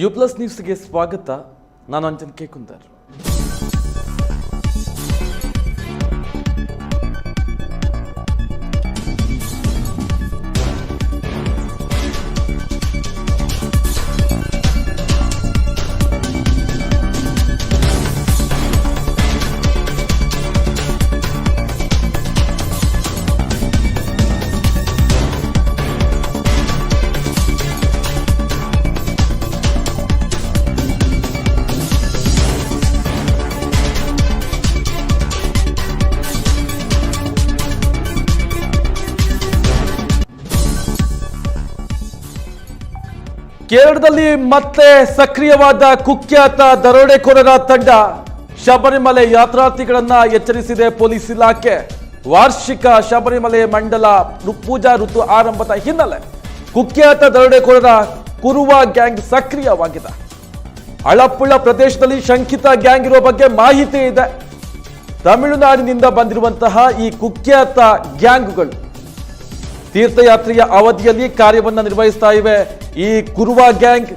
You plus ನ್ಯೂಸ್ಗೆ ಸ್ವಾಗತ. ನಾನು ಅಂಜನ್ ಕೆ ಕುಂದರ್ ಕೇರಳದಲ್ಲಿ ಮತ್ತೆ ಸಕ್ರಿಯವಾದ ಕುಖ್ಯಾತ ದರೋಡೆಕೋರರ ತಂಡ ಶಬರಿಮಲೆ ಯಾತ್ರಾರ್ಥಿಗಳನ್ನ ಎಚ್ಚರಿಸಿದೆ ಪೊಲೀಸ್ ಇಲಾಖೆ. ವಾರ್ಷಿಕ ಶಬರಿಮಲೆ ಮಂಡಲ ಪೂಜಾ ಋತು ಆರಂಭದ ಹಿನ್ನೆಲೆ ಕುಖ್ಯಾತ ದರೋಡೆಕೋರರ ಕುರುವ ಗ್ಯಾಂಗ್ ಸಕ್ರಿಯವಾಗಿದೆ. ಅಳಪ್ಪುಳ ಪ್ರದೇಶದಲ್ಲಿ ಶಂಕಿತ ಗ್ಯಾಂಗ್ ಇರುವ ಬಗ್ಗೆ ಮಾಹಿತಿ ಇದೆ. ತಮಿಳುನಾಡಿನಿಂದ ಬಂದಿರುವಂತಹ ಈ ಕುಖ್ಯಾತ ಗ್ಯಾಂಗ್ಗಳು ತೀರ್ಥಯಾತ್ರೆಯ ಅವಧಿಯಲ್ಲಿ ಕಾರ್ಯವನ್ನು ನಿರ್ವಹಿಸ್ತಾ ಇವೆ. ಈ ಕುರುವ ಗ್ಯಾಂಗ್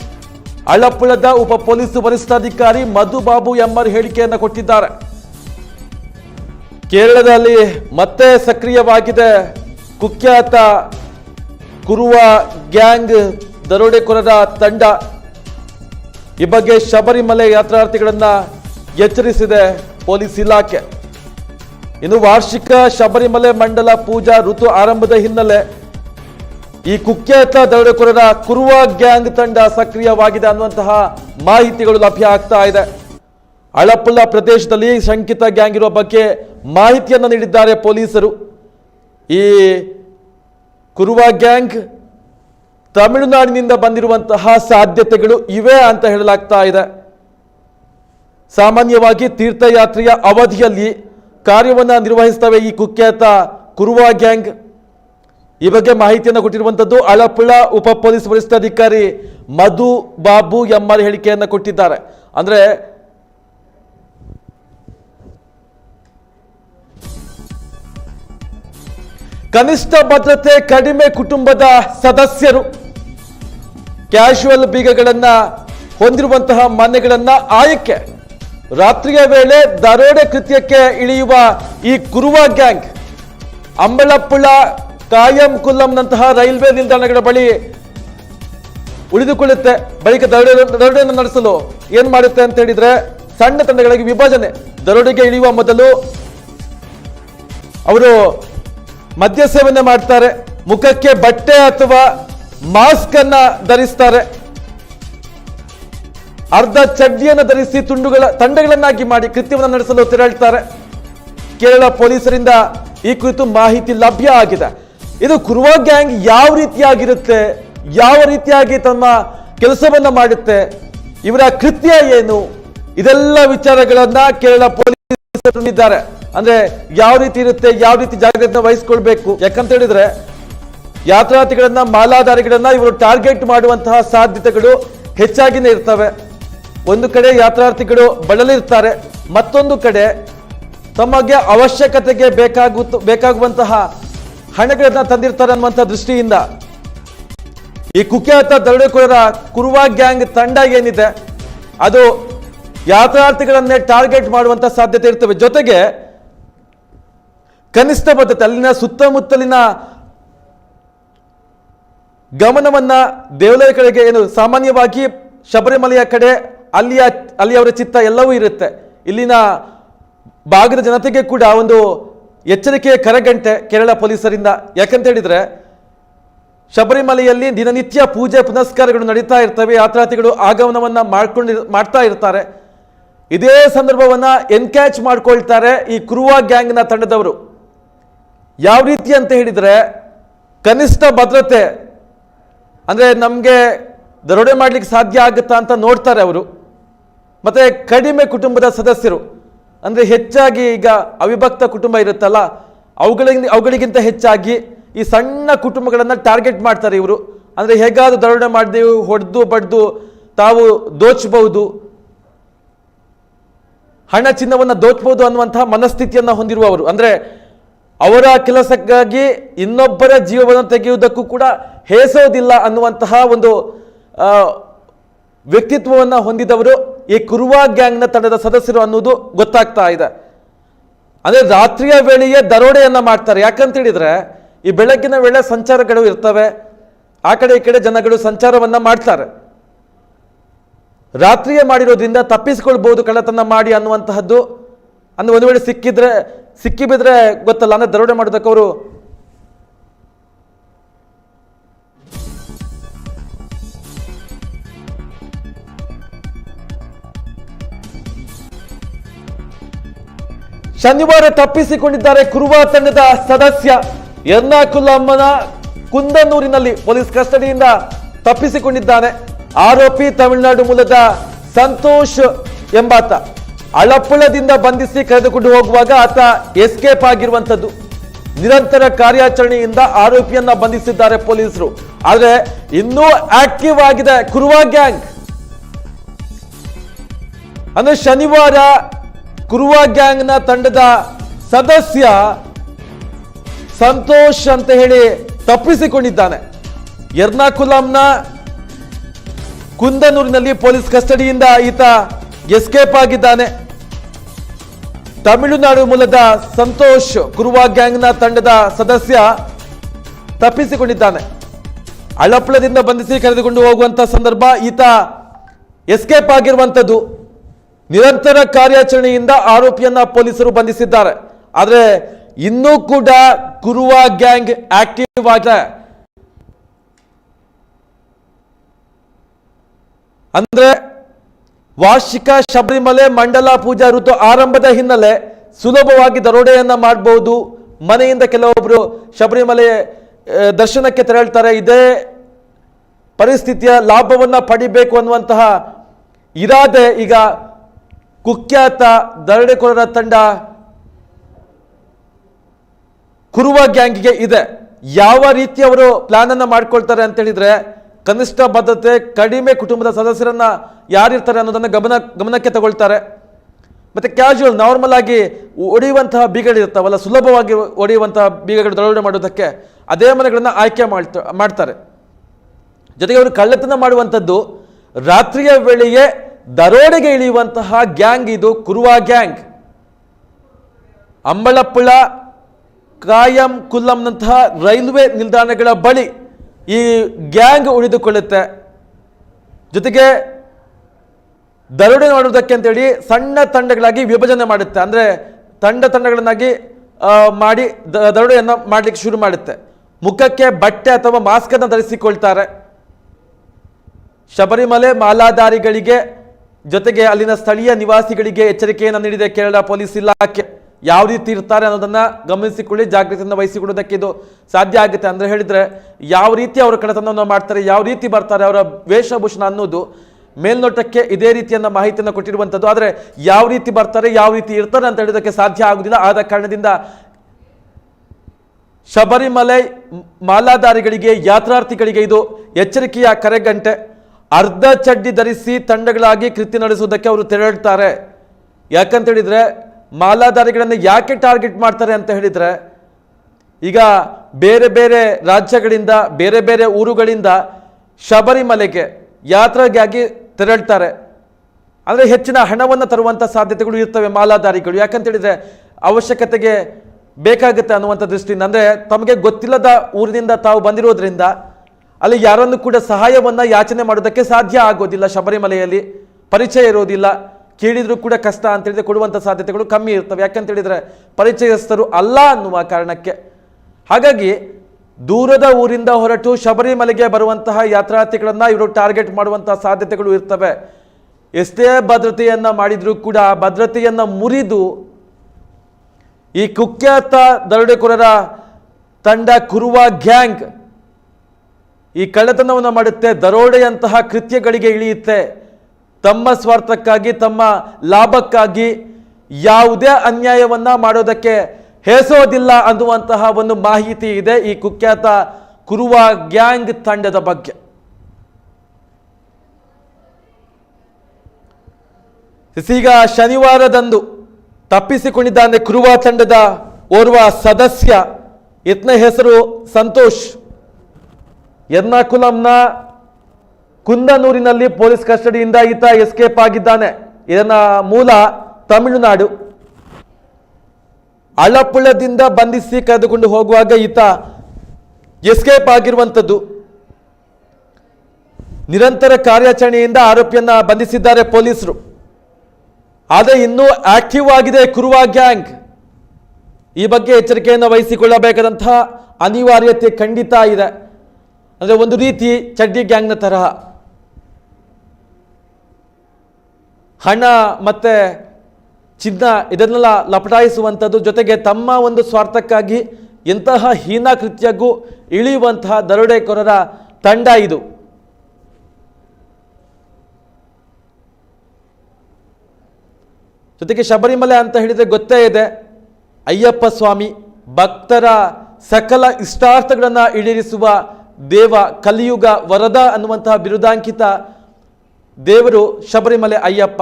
ಅಳಪ್ಪುಳದ ಉಪ ಪೊಲೀಸ್ ವರಿಷ್ಠಾಧಿಕಾರಿ ಮಧುಬಾಬು ಎಂಆರ್ ಹೇಳಿಕೆಯನ್ನು ಕೊಟ್ಟಿದ್ದಾರೆ. ಕೇರಳದಲ್ಲಿ ಮತ್ತೆ ಸಕ್ರಿಯವಾಗಿದೆ. ಕುಖ್ಯಾತ ಕುರುವ ಗ್ಯಾಂಗ್ ದರೋಡೆಕೋರರ ತಂಡ. ಈ ಬಗ್ಗೆ ಶಬರಿಮಲೆ ಯಾತ್ರಾರ್ಥಿಗಳನ್ನು ಎಚ್ಚರಿಸಿದೆ ಪೊಲೀಸ್ ಇಲಾಖೆ. ಇನ್ನು ವಾರ್ಷಿಕ ಶಬರಿಮಲೆ ಮಂಡಲ ಪೂಜಾ ಋತು ಆರಂಭದ ಹಿನ್ನೆಲೆ ಈ ಕುಖ್ಯಾತ ದರೋಡೆಕೋರರ ಕುರುವ ಗ್ಯಾಂಗ್ ತಂಡ ಸಕ್ರಿಯವಾಗಿದೆ ಅನ್ನುವಂತಹ ಮಾಹಿತಿಗಳು ಲಭ್ಯ ಆಗ್ತಾ ಇದೆ. ಅಳಪ್ಪಳ ಪ್ರದೇಶದಲ್ಲಿ ಶಂಕಿತ ಗ್ಯಾಂಗ್ ಇರುವ ಬಗ್ಗೆ ಮಾಹಿತಿಯನ್ನು ನೀಡಿದ್ದಾರೆ ಪೊಲೀಸರು. ಈ ಕುರುವ ಗ್ಯಾಂಗ್ ತಮಿಳುನಾಡಿನಿಂದ ಬಂದಿರುವಂತಹ ಸಾಧ್ಯತೆಗಳು ಇವೆ ಅಂತ ಹೇಳಲಾಗ್ತಾ ಇದೆ. ಸಾಮಾನ್ಯವಾಗಿ ತೀರ್ಥಯಾತ್ರೆಯ ಅವಧಿಯಲ್ಲಿ ಕಾರ್ಯವನ್ನ ನಿರ್ವಹಿಸ್ತವೆ ಈ ಕುಖ್ಯಾತ ಕುರುವ ಗ್ಯಾಂಗ್. ಈ ಬಗ್ಗೆ ಮಾಹಿತಿಯನ್ನು ಕೊಟ್ಟಿರುವಂತದ್ದು ಅಳಪುಳ ಉಪ ಪೊಲೀಸ್ ವರಿಷ್ಠಾಧಿಕಾರಿ ಮಧು ಬಾಬು ಎಂಆರ್ ಹೇಳಿಕೆಯನ್ನು ಕೊಟ್ಟಿದ್ದಾರೆ. ಅಂದ್ರೆ ಕನಿಷ್ಠ ಭದ್ರತೆ ಕಡಿಮೆ ಕುಟುಂಬದ ಸದಸ್ಯರು ಕ್ಯಾಶುವಲ್ ಬೀಗಗಳನ್ನು ಹೊಂದಿರುವಂತಹ ಮನೆಗಳನ್ನ ಆಯ್ಕೆ ರಾತ್ರಿಯ ವೇಳೆ ದರೋಡೆ ಕೃತ್ಯಕ್ಕೆ ಇಳಿಯುವ ಈ ಕುರುವ ಗ್ಯಾಂಗ್ ಅಂಬಲಪ್ಪುಳ ಕಾಯಂ ಕುಲ್ಲಂನಂತಹ ರೈಲ್ವೆ ನಿಲ್ದಾಣಗಳ ಬಳಿ ಉಳಿದುಕೊಳ್ಳುತ್ತೆ. ಬಳಿಕ ದರೋಡೆ ದರೋಡೆಯನ್ನು ನಡೆಸಲು ಏನ್ ಮಾಡುತ್ತೆ ಅಂತ ಹೇಳಿದ್ರೆ ಸಣ್ಣ ತಂಡಗಳಿಗೆ ವಿಭಜನೆ. ದರೋಡೆಗೆ ಇಳಿಯುವ ಮೊದಲು ಅವರು ಮದ್ಯ ಸೇವನೆ ಮಾಡ್ತಾರೆ. ಮುಖಕ್ಕೆ ಬಟ್ಟೆ ಅಥವಾ ಮಾಸ್ಕ್ ಅನ್ನ ಧರಿಸ್ತಾರೆ. ಅರ್ಧ ಚಡ್ಡಿಯನ್ನು ಧರಿಸಿ ತುಂಡುಗಳ ತಂಡಗಳನ್ನಾಗಿ ಮಾಡಿ ಕೃತ್ಯವನ್ನು ನಡೆಸಲು ತೆರಳುತ್ತಾರೆ ಕೇರಳ ಪೊಲೀಸರಿಂದ ಈ ಕುರಿತು ಮಾಹಿತಿ ಲಭ್ಯ ಆಗಿದೆ. ಇದು ಕುರುವ ಗ್ಯಾಂಗ್ ಯಾವ ರೀತಿಯಾಗಿರುತ್ತೆ, ಯಾವ ರೀತಿಯಾಗಿ ತಮ್ಮ ಕೆಲಸವನ್ನ ಮಾಡುತ್ತೆ, ಇವರ ಕೃತ್ಯ ಏನು, ಇದೆಲ್ಲ ವಿಚಾರಗಳನ್ನ ಕೇರಳ ಪೊಲೀಸರು ಇದ್ದಾರೆ ಅಂದ್ರೆ ಯಾವ ರೀತಿ ಇರುತ್ತೆ, ಯಾವ ರೀತಿ ಜಾಗ್ರತೆ ವಹಿಸ್ಕೊಳ್ಬೇಕು, ಯಾಕಂತ ಹೇಳಿದ್ರೆ ಯಾತ್ರಾರ್ಥಿಗಳನ್ನ, ಮಾಲಾಧಾರಿಗಳನ್ನ ಇವರು ಟಾರ್ಗೆಟ್ ಮಾಡುವಂತಹ ಸಾಧ್ಯತೆಗಳು ಹೆಚ್ಚಾಗಿನೇ ಇರ್ತವೆ. ಒಂದು ಕಡೆ ಯಾತ್ರಾರ್ಥಿಗಳು ಬಳಲಿರ್ತಾರೆ, ಮತ್ತೊಂದು ಕಡೆ ತಮಗೆ ಅವಶ್ಯಕತೆಗೆ ಬೇಕಾಗುತ್ತ, ಬೇಕಾಗುವಂತಹ ಹಣಗಳನ್ನ ತಂದಿರ್ತಾರೆ ಅನ್ನುವಂಥ ದೃಷ್ಟಿಯಿಂದ ಈ ಕುಖ್ಯಾತ ದರೋಡೆಕೋರರ ಕುರುವ ಗ್ಯಾಂಗ್ ತಂಡ ಏನಿದೆ, ಅದು ಯಾತ್ರಾರ್ಥಿಗಳನ್ನೇ ಟಾರ್ಗೆಟ್ ಮಾಡುವಂತ ಸಾಧ್ಯತೆ ಇರ್ತವೆ. ಜೊತೆಗೆ ಕನಿಷ್ಠ ಭದ್ರತೆ ಅಲ್ಲಿನ ಸುತ್ತಮುತ್ತಲಿನ ಗಮನವನ್ನ ದೇವಾಲಯ ಕಡೆಗೆ ಏನು ಸಾಮಾನ್ಯವಾಗಿ ಶಬರಿಮಲೆಯ ಕಡೆ ಅಲ್ಲಿಯ, ಅಲ್ಲಿಯವರ ಚಿತ್ತ ಎಲ್ಲವೂ ಇರುತ್ತೆ. ಇಲ್ಲಿನ ಭಾಗದ ಜನತೆಗೆ ಕೂಡ ಒಂದು ಎಚ್ಚರಿಕೆಯ ಕರೆಗಂಟೆ ಕೇರಳ ಪೊಲೀಸರಿಂದ. ಯಾಕಂತ ಹೇಳಿದರೆ, ಶಬರಿಮಲೆಯಲ್ಲಿ ದಿನನಿತ್ಯ ಪೂಜೆ, ಪುನಸ್ಕಾರಗಳು ನಡೀತಾ ಇರ್ತವೆ, ಯಾತ್ರಾರ್ಥಿಗಳು ಆಗಮನವನ್ನು ಮಾಡ್ಕೊಂಡು ಮಾಡ್ತಾ ಇರ್ತಾರೆ. ಇದೇ ಸಂದರ್ಭವನ್ನು ಎನ್ಕ್ಯಾಚ್ ಮಾಡ್ಕೊಳ್ತಾರೆ ಈ ಕುರುವಾ ಗ್ಯಾಂಗ್ನ ತಂಡದವರು. ಯಾವ ರೀತಿ ಅಂತ ಹೇಳಿದರೆ, ಕನಿಷ್ಠ ಭದ್ರತೆ, ಅಂದರೆ ನಮಗೆ ದರೋಡೆ ಮಾಡ್ಲಿಕ್ಕೆ ಸಾಧ್ಯ ಆಗುತ್ತಾ ಅಂತ ನೋಡ್ತಾರೆ ಅವರು. ಮತ್ತೆ ಕಡಿಮೆ ಕುಟುಂಬದ ಸದಸ್ಯರು, ಅಂದರೆ ಹೆಚ್ಚಾಗಿ ಈಗ ಅವಿಭಕ್ತ ಕುಟುಂಬ ಇರುತ್ತಲ್ಲ, ಅವುಗಳಿಂದ, ಅವುಗಳಿಗಿಂತ ಹೆಚ್ಚಾಗಿ ಈ ಸಣ್ಣ ಕುಟುಂಬಗಳನ್ನು ಟಾರ್ಗೆಟ್ ಮಾಡ್ತಾರೆ ಇವರು. ಅಂದರೆ ಹೇಗಾದರೂ ದರೋಡೆ ಮಾಡಿದೆವು ಹೊಡೆದು ಬಡ್ದು ತಾವು ದೋಚಬಹುದು. ಹಣ ಚಿನ್ನವನ್ನು ದೋಚಬಹುದು ಅನ್ನುವಂತಹ ಮನಸ್ಥಿತಿಯನ್ನು ಹೊಂದಿರುವವರು. ಅಂದರೆ ಅವರ ಕೆಲಸಕ್ಕಾಗಿ ಇನ್ನೊಬ್ಬರ ಜೀವವನ್ನು ತೆಗೆಯುವುದಕ್ಕೂ ಕೂಡ ಹೇಸೋದಿಲ್ಲ ಅನ್ನುವಂತಹ ಒಂದು ವ್ಯಕ್ತಿತ್ವವನ್ನು ಹೊಂದಿದವರು. ಈ ಕುರುವ ಗ್ಯಾಂಗ್ನ ತಂಡದ ಸದಸ್ಯರು ಅನ್ನೋದು ಗೊತ್ತಾಗ್ತಾ ಇದೆ. ಅಂದರೆ ರಾತ್ರಿಯ ವೇಳೆಯೇ ದರೋಡೆಯನ್ನು ಮಾಡ್ತಾರೆ. ಯಾಕಂತ ಹೇಳಿದ್ರೆ, ಈ ಬೆಳಗ್ಗಿನ ವೇಳೆ ಸಂಚಾರಗಳು ಇರ್ತವೆ. ಆ ಕಡೆ ಈ ಕಡೆ ಜನಗಳು ಸಂಚಾರವನ್ನು ಮಾಡ್ತಾರೆ. ರಾತ್ರಿಯೇ ಮಾಡಿರೋದ್ರಿಂದ ತಪ್ಪಿಸ್ಕೊಳ್ಬೋದು ಕಳ್ಳತನ ಮಾಡಿ ಅನ್ನುವಂತಹದ್ದು. ಅಂದರೆ ಒಂದು ವೇಳೆ ಸಿಕ್ಕಿದ್ರೆ ಸಿಕ್ಕಿಬಿದ್ರೆ ಗೊತ್ತಲ್ಲ, ಅಂದರೆ ದರೋಡೆ ಮಾಡೋದಕ್ಕೆ ಅವರು ಶನಿವಾರ ತಪ್ಪಿಸಿಕೊಂಡಿದ್ದಾರೆ ಕುರುವ ತಂಡದ ಸದಸ್ಯ ಎರ್ನಾಕುಲಮ್ಮನ ಕುಂದನೂರಿನಲ್ಲಿ ಪೊಲೀಸ್ ಕಸ್ಟಡಿಯಿಂದ ತಪ್ಪಿಸಿಕೊಂಡಿದ್ದಾನೆ. ಆರೋಪಿ ತಮಿಳುನಾಡು ಮೂಲದ ಸಂತೋಷ್ ಎಂಬಾತ ಅಳಪ್ಪಳದಿಂದ ಬಂಧಿಸಿ ಕರೆದುಕೊಂಡು ಹೋಗುವಾಗ ಆತ ಎಸ್ಕೇಪ್ ಆಗಿರುವಂತದ್ದು ನಿರಂತರ ಕಾರ್ಯಾಚರಣೆಯಿಂದ ಆರೋಪಿಯನ್ನ ಬಂಧಿಸಿದ್ದಾರೆ ಪೊಲೀಸರು. ಆದರೆ ಇನ್ನೂ ಆಕ್ಟಿವ್ ಆಗಿದೆ ಕುರುವ ಗ್ಯಾಂಗ್. ಅಂದ್ರೆ ಶನಿವಾರ ಕುರುವ ಗ್ಯಾಂಗ್ನ ತಂಡದ ಸದಸ್ಯ ಸಂತೋಷ್ ಅಂತ ಹೇಳಿ ತಪ್ಪಿಸಿಕೊಂಡಿದ್ದಾನೆ. ಎರ್ನಾಕುಲಂನ ಕುಂದನೂರಿನಲ್ಲಿ ಪೊಲೀಸ್ ಕಸ್ಟಡಿಯಿಂದ ಈತ ಎಸ್ಕೇಪ್ ಆಗಿದ್ದಾನೆ. ತಮಿಳುನಾಡು ಮೂಲದ ಸಂತೋಷ್ ಕುರುವ ಗ್ಯಾಂಗ್ನ ತಂಡದ ಸದಸ್ಯ ತಪ್ಪಿಸಿಕೊಂಡಿದ್ದಾನೆ. ಅಳಪ್ಪಳದಿಂದ ಬಂಧಿಸಿ ಕರೆದುಕೊಂಡು ಹೋಗುವಂತ ಸಂದರ್ಭ ಈತ ಎಸ್ಕೇಪ್ ಆಗಿರುವಂಥದ್ದು ನಿರಂತರ ಕಾರ್ಯಾಚರಣೆಯಿಂದ ಆರೋಪಿಯನ್ನ ಪೊಲೀಸರು ಬಂಧಿಸಿದ್ದಾರೆ. ಆದರೆ ಇನ್ನೂ ಕೂಡ ಕುರುವ ಗ್ಯಾಂಗ್ ಆಕ್ಟಿವ್ ಆಗಿದೆ ಅಂದ್ರೆ ವಾರ್ಷಿಕ ಶಬರಿಮಲೆ ಮಂಡಲ ಪೂಜಾ ಋತು ಆರಂಭದ ಹಿನ್ನೆಲೆ ಸುಲಭವಾಗಿ ದರೋಡೆಯನ್ನ ಮಾಡಬಹುದು ಮನೆಯಿಂದ ಕೆಲವೊಬ್ರು ಶಬರಿಮಲೆ ದರ್ಶನಕ್ಕೆ ತೆರಳ್ತಾರೆ. ಇದೇ ಪರಿಸ್ಥಿತಿಯ ಲಾಭವನ್ನ ಪಡಿಬೇಕು ಅನ್ನುವಂತಹ ಇರಾದೆ ಈಗ ಕುಖ್ಯಾತ ದರೋಡೆಕೋರರ ತಂಡ ಕುರುವ ಗ್ಯಾಂಗ್ಗೆ ಇದೆ. ಯಾವ ರೀತಿ ಅವರು ಪ್ಲಾನ್ ಅನ್ನ ಮಾಡ್ಕೊಳ್ತಾರೆ ಅಂತ ಹೇಳಿದ್ರೆ, ಕನಿಷ್ಠ ಬದ್ಧತೆ ಕಡಿಮೆ ಕುಟುಂಬದ ಸದಸ್ಯರನ್ನ ಯಾರಿರ್ತಾರೆ ಅನ್ನೋದನ್ನ ಗಮನ, ಗಮನಕ್ಕೆ ತಗೊಳ್ತಾರೆ. ಮತ್ತೆ ಕ್ಯಾಶುವಲ್ ನಾರ್ಮಲ್ ಆಗಿ ಒಡೆಯುವಂತಹ ಬೀಗಗಳಿರ್ತಾವಲ್ಲ ಸುಲಭವಾಗಿ ಒಡೆಯುವಂತಹ ಬೀಗಗಳು ದರೋಡೆ ಮಾಡೋದಕ್ಕೆ ಅದೇ ಮನೆಗಳನ್ನು ಆಯ್ಕೆ ಮಾಡ್ತಾ, ಮಾಡ್ತಾರೆ. ಜೊತೆಗೆ ಅವರು ಕಳ್ಳತನ ಮಾಡುವಂಥದ್ದು ರಾತ್ರಿಯ ವೇಳೆಯೇ ದರೋಡೆಗೆ ಇಳಿಯುವಂತಹ ಗ್ಯಾಂಗ್ ಇದು, ಕುರುವಾ ಗ್ಯಾಂಗ್. ಅಂಬಳಪ್ಪಳ, ಕಾಯಂ ಕುಲ್ಲಂನಂತಹ ರೈಲ್ವೆ ನಿಲ್ದಾಣಗಳ ಬಳಿ ಈ ಗ್ಯಾಂಗ್ ಉಳಿದುಕೊಳ್ಳುತ್ತೆ. ಜೊತೆಗೆ ದರೋಡೆ ಮಾಡುವುದಕ್ಕೆ ಅಂತೇಳಿ ಸಣ್ಣ ತಂಡಗಳಾಗಿ ವಿಭಜನೆ ಮಾಡುತ್ತೆ. ಅಂದರೆ ತಂಡ ತಂಡಗಳನ್ನಾಗಿ ಮಾಡಿ ದರೋಡೆಯನ್ನು ಮಾಡಲಿಕ್ಕೆ ಶುರು ಮಾಡುತ್ತೆ. ಮುಖಕ್ಕೆ ಬಟ್ಟೆ ಅಥವಾ ಮಾಸ್ಕನ್ನು ಧರಿಸಿಕೊಳ್ತಾರೆ. ಶಬರಿಮಲೆ ಮಾಲಾಧಾರಿಗಳಿಗೆ ಜೊತೆಗೆ ಅಲ್ಲಿನ ಸ್ಥಳೀಯ ನಿವಾಸಿಗಳಿಗೆ ಎಚ್ಚರಿಕೆಯನ್ನು ನೀಡಿದೆ ಕೇರಳ ಪೊಲೀಸ್ ಇಲಾಖೆ. ಯಾವ ರೀತಿ ಇರ್ತಾರೆ ಅನ್ನೋದನ್ನ ಗಮನಿಸಿಕೊಳ್ಳಿ ಜಾಗೃತಿಯನ್ನು ವಹಿಸಿಕೊಳ್ಳೋದಕ್ಕೆ ಇದು ಸಾಧ್ಯ ಆಗುತ್ತೆ ಅಂದ್ರೆ ಹೇಳಿದ್ರೆ, ಯಾವ ರೀತಿ ಅವರ ಕಡತನವನ್ನು ಮಾಡ್ತಾರೆ, ಯಾವ ರೀತಿ ಬರ್ತಾರೆ, ಅವರ ವೇಷಭೂಷಣ ಅನ್ನೋದು ಮೇಲ್ನೋಟಕ್ಕೆ ಇದೇ ರೀತಿಯನ್ನ ಮಾಹಿತಿಯನ್ನು ಕೊಟ್ಟಿರುವಂಥದ್ದು. ಆದರೆ ಯಾವ ರೀತಿ ಬರ್ತಾರೆ, ಯಾವ ರೀತಿ ಇರ್ತಾರೆ ಅಂತ ಹೇಳೋದಕ್ಕೆ ಸಾಧ್ಯ ಆಗುವುದಿಲ್ಲ ಆದ ಕಾರಣದಿಂದ ಶಬರಿಮಲೆ ಮಾಲಾಧಾರಿಗಳಿಗೆ, ಯಾತ್ರಾರ್ಥಿಗಳಿಗೆ ಇದು ಎಚ್ಚರಿಕೆಯ ಕರೆಗಂಟೆ. ಅರ್ಧ ಚಡ್ಡಿ ಧರಿಸಿ ತಂಡಗಳಾಗಿ ಕೃತಿ ನಡೆಸುವುದಕ್ಕೆ ಅವರು ತೆರಳುತ್ತಾರೆ ಯಾಕಂತ ಹೇಳಿದರೆ ಮಾಲಾಧಾರಿಗಳನ್ನು ಯಾಕೆ ಟಾರ್ಗೆಟ್ ಮಾಡ್ತಾರೆ ಅಂತ ಹೇಳಿದರೆ, ಈಗ ಬೇರೆ ಬೇರೆ ರಾಜ್ಯಗಳಿಂದ, ಬೇರೆ ಬೇರೆ ಊರುಗಳಿಂದ ಶಬರಿಮಲೆಗೆ ಯಾತ್ರೆಗಾಗಿ ತೆರಳ್ತಾರೆ. ಅಂದರೆ ಹೆಚ್ಚಿನ ಹಣವನ್ನು ತರುವಂಥ ಸಾಧ್ಯತೆಗಳು ಇರ್ತವೆ ಮಾಲಾಧಾರಿಗಳು. ಯಾಕಂತ ಹೇಳಿದ್ರೆ ಅವಶ್ಯಕತೆಗೆ ಬೇಕಾಗುತ್ತೆ ಅನ್ನುವಂಥ ದೃಷ್ಟಿಯಿಂದ, ಅಂದರೆ ತಮಗೆ ಗೊತ್ತಿಲ್ಲದ ಊರಿನಿಂದ ತಾವು ಬಂದಿರೋದ್ರಿಂದ ಅಲ್ಲಿ ಯಾರನ್ನು ಕೂಡ ಸಹಾಯವನ್ನು ಯಾಚನೆ ಮಾಡೋದಕ್ಕೆ ಸಾಧ್ಯ ಆಗೋದಿಲ್ಲ. ಶಬರಿಮಲೆಯಲ್ಲಿ ಪರಿಚಯ ಇರೋದಿಲ್ಲ. ಕೇಳಿದರೂ ಕೂಡ ಕಷ್ಟ ಅಂತ ಹೇಳಿದ್ರೆ ಕೊಡುವಂಥ ಸಾಧ್ಯತೆಗಳು ಕಮ್ಮಿ ಇರ್ತವೆ. ಯಾಕಂತೇಳಿದರೆ ಪರಿಚಯಸ್ಥರು ಅಲ್ಲ ಅನ್ನುವ ಕಾರಣಕ್ಕೆ. ಹಾಗಾಗಿ ದೂರದ ಊರಿಂದ ಹೊರಟು ಶಬರಿಮಲೆಗೆ ಬರುವಂತಹ ಯಾತ್ರಾರ್ಥಿಗಳನ್ನು ಇವರು ಟಾರ್ಗೆಟ್ ಮಾಡುವಂತಹ ಸಾಧ್ಯತೆಗಳು ಇರ್ತವೆ. ಎಷ್ಟೇ ಭದ್ರತೆಯನ್ನು ಮಾಡಿದರೂ ಕೂಡ ಆ ಭದ್ರತೆಯನ್ನು ಮುರಿದು ಈ ಕುಖ್ಯಾತ ದರೋಡೆಕೋರರ ತಂಡ ಕುರುವ ಗ್ಯಾಂಗ್ ಈ ಕಳ್ಳತನವನ್ನು ಮಾಡುತ್ತೆ, ದರೋಡೆಯಂತಹ ಕೃತ್ಯಗಳಿಗೆ ಇಳಿಯುತ್ತೆ. ತಮ್ಮ ಸ್ವಾರ್ಥಕ್ಕಾಗಿ, ತಮ್ಮ ಲಾಭಕ್ಕಾಗಿ ಯಾವುದೇ ಅನ್ಯಾಯವನ್ನು ಮಾಡೋದಕ್ಕೆ ಹೇಸೋದಿಲ್ಲ ಅನ್ನುವಂತಹ ಒಂದು ಮಾಹಿತಿ ಇದೆ ಈ ಕುಖ್ಯಾತ ಕುರುವ ಗ್ಯಾಂಗ್ ತಂಡದ ಬಗ್ಗೆ. ಈಗ ಶನಿವಾರದಂದು ತಪ್ಪಿಸಿಕೊಂಡಿದ್ದಾನೆ ಕುರುವ ತಂಡದ ಓರ್ವ ಸದಸ್ಯ. ಇತ್ನ ಹೆಸರು ಸಂತೋಷ್. ಎರ್ನಾಕುಲಂನ ಕುಂದನೂರಿನಲ್ಲಿ ಪೊಲೀಸ್ ಕಸ್ಟಡಿಯಿಂದ ಈತ ಎಸ್ಕೇಪ್ ಆಗಿದ್ದಾನೆ. ಇದನ್ನ ಮೂಲ ತಮಿಳುನಾಡು. ಅಳಪುಳದಿಂದ ಬಂಧಿಸಿ ಕರೆದುಕೊಂಡು ಹೋಗುವಾಗ ಈತ ಎಸ್ಕೇಪ್ ಆಗಿರುವಂಥದ್ದು. ನಿರಂತರ ಕಾರ್ಯಾಚರಣೆಯಿಂದ ಆರೋಪಿಯನ್ನ ಬಂಧಿಸಿದ್ದಾರೆ ಪೊಲೀಸರು. ಆದರೆ ಇನ್ನೂ ಆಕ್ಟಿವ್ ಆಗಿದೆ ಕುರುವ ಗ್ಯಾಂಗ್. ಈ ಬಗ್ಗೆ ಎಚ್ಚರಿಕೆಯನ್ನು ವಹಿಸಿಕೊಳ್ಳಬೇಕಾದಂತಹ ಅನಿವಾರ್ಯತೆ ಖಂಡಿತ ಇದೆ. ಅಂದರೆ ಒಂದು ರೀತಿ ಚಡ್ಡಿ ಗ್ಯಾಂಗ್ನ ತರಹ ಹಣ ಮತ್ತು ಚಿನ್ನ ಇದನ್ನೆಲ್ಲ ಲಪಟಾಯಿಸುವಂಥದ್ದು ಜೊತೆಗೆ ತಮ್ಮ ಒಂದು ಸ್ವಾರ್ಥಕ್ಕಾಗಿ ಎಂತಹ ಹೀನ ಕೃತ್ಯಕ್ಕೂ ಇಳಿಯುವಂತಹ ದರೋಡೆಕೋರರ ತಂಡ ಇದು. ಜೊತೆಗೆ ಶಬರಿಮಲೆ ಅಂತ ಹೇಳಿದರೆ ಗೊತ್ತೇ ಇದೆ. ಅಯ್ಯಪ್ಪ ಸ್ವಾಮಿ ಭಕ್ತರ ಸಕಲ ಇಷ್ಟಾರ್ಥಗಳನ್ನು ಈಡೇರಿಸುವ ದೇವ ಕಲಿಯುಗ ವರದ ಅನ್ನುವಂತಹ ಬಿರುದಾಂಕಿತ ದೇವರು ಶಬರಿಮಲೆ ಅಯ್ಯಪ್ಪ.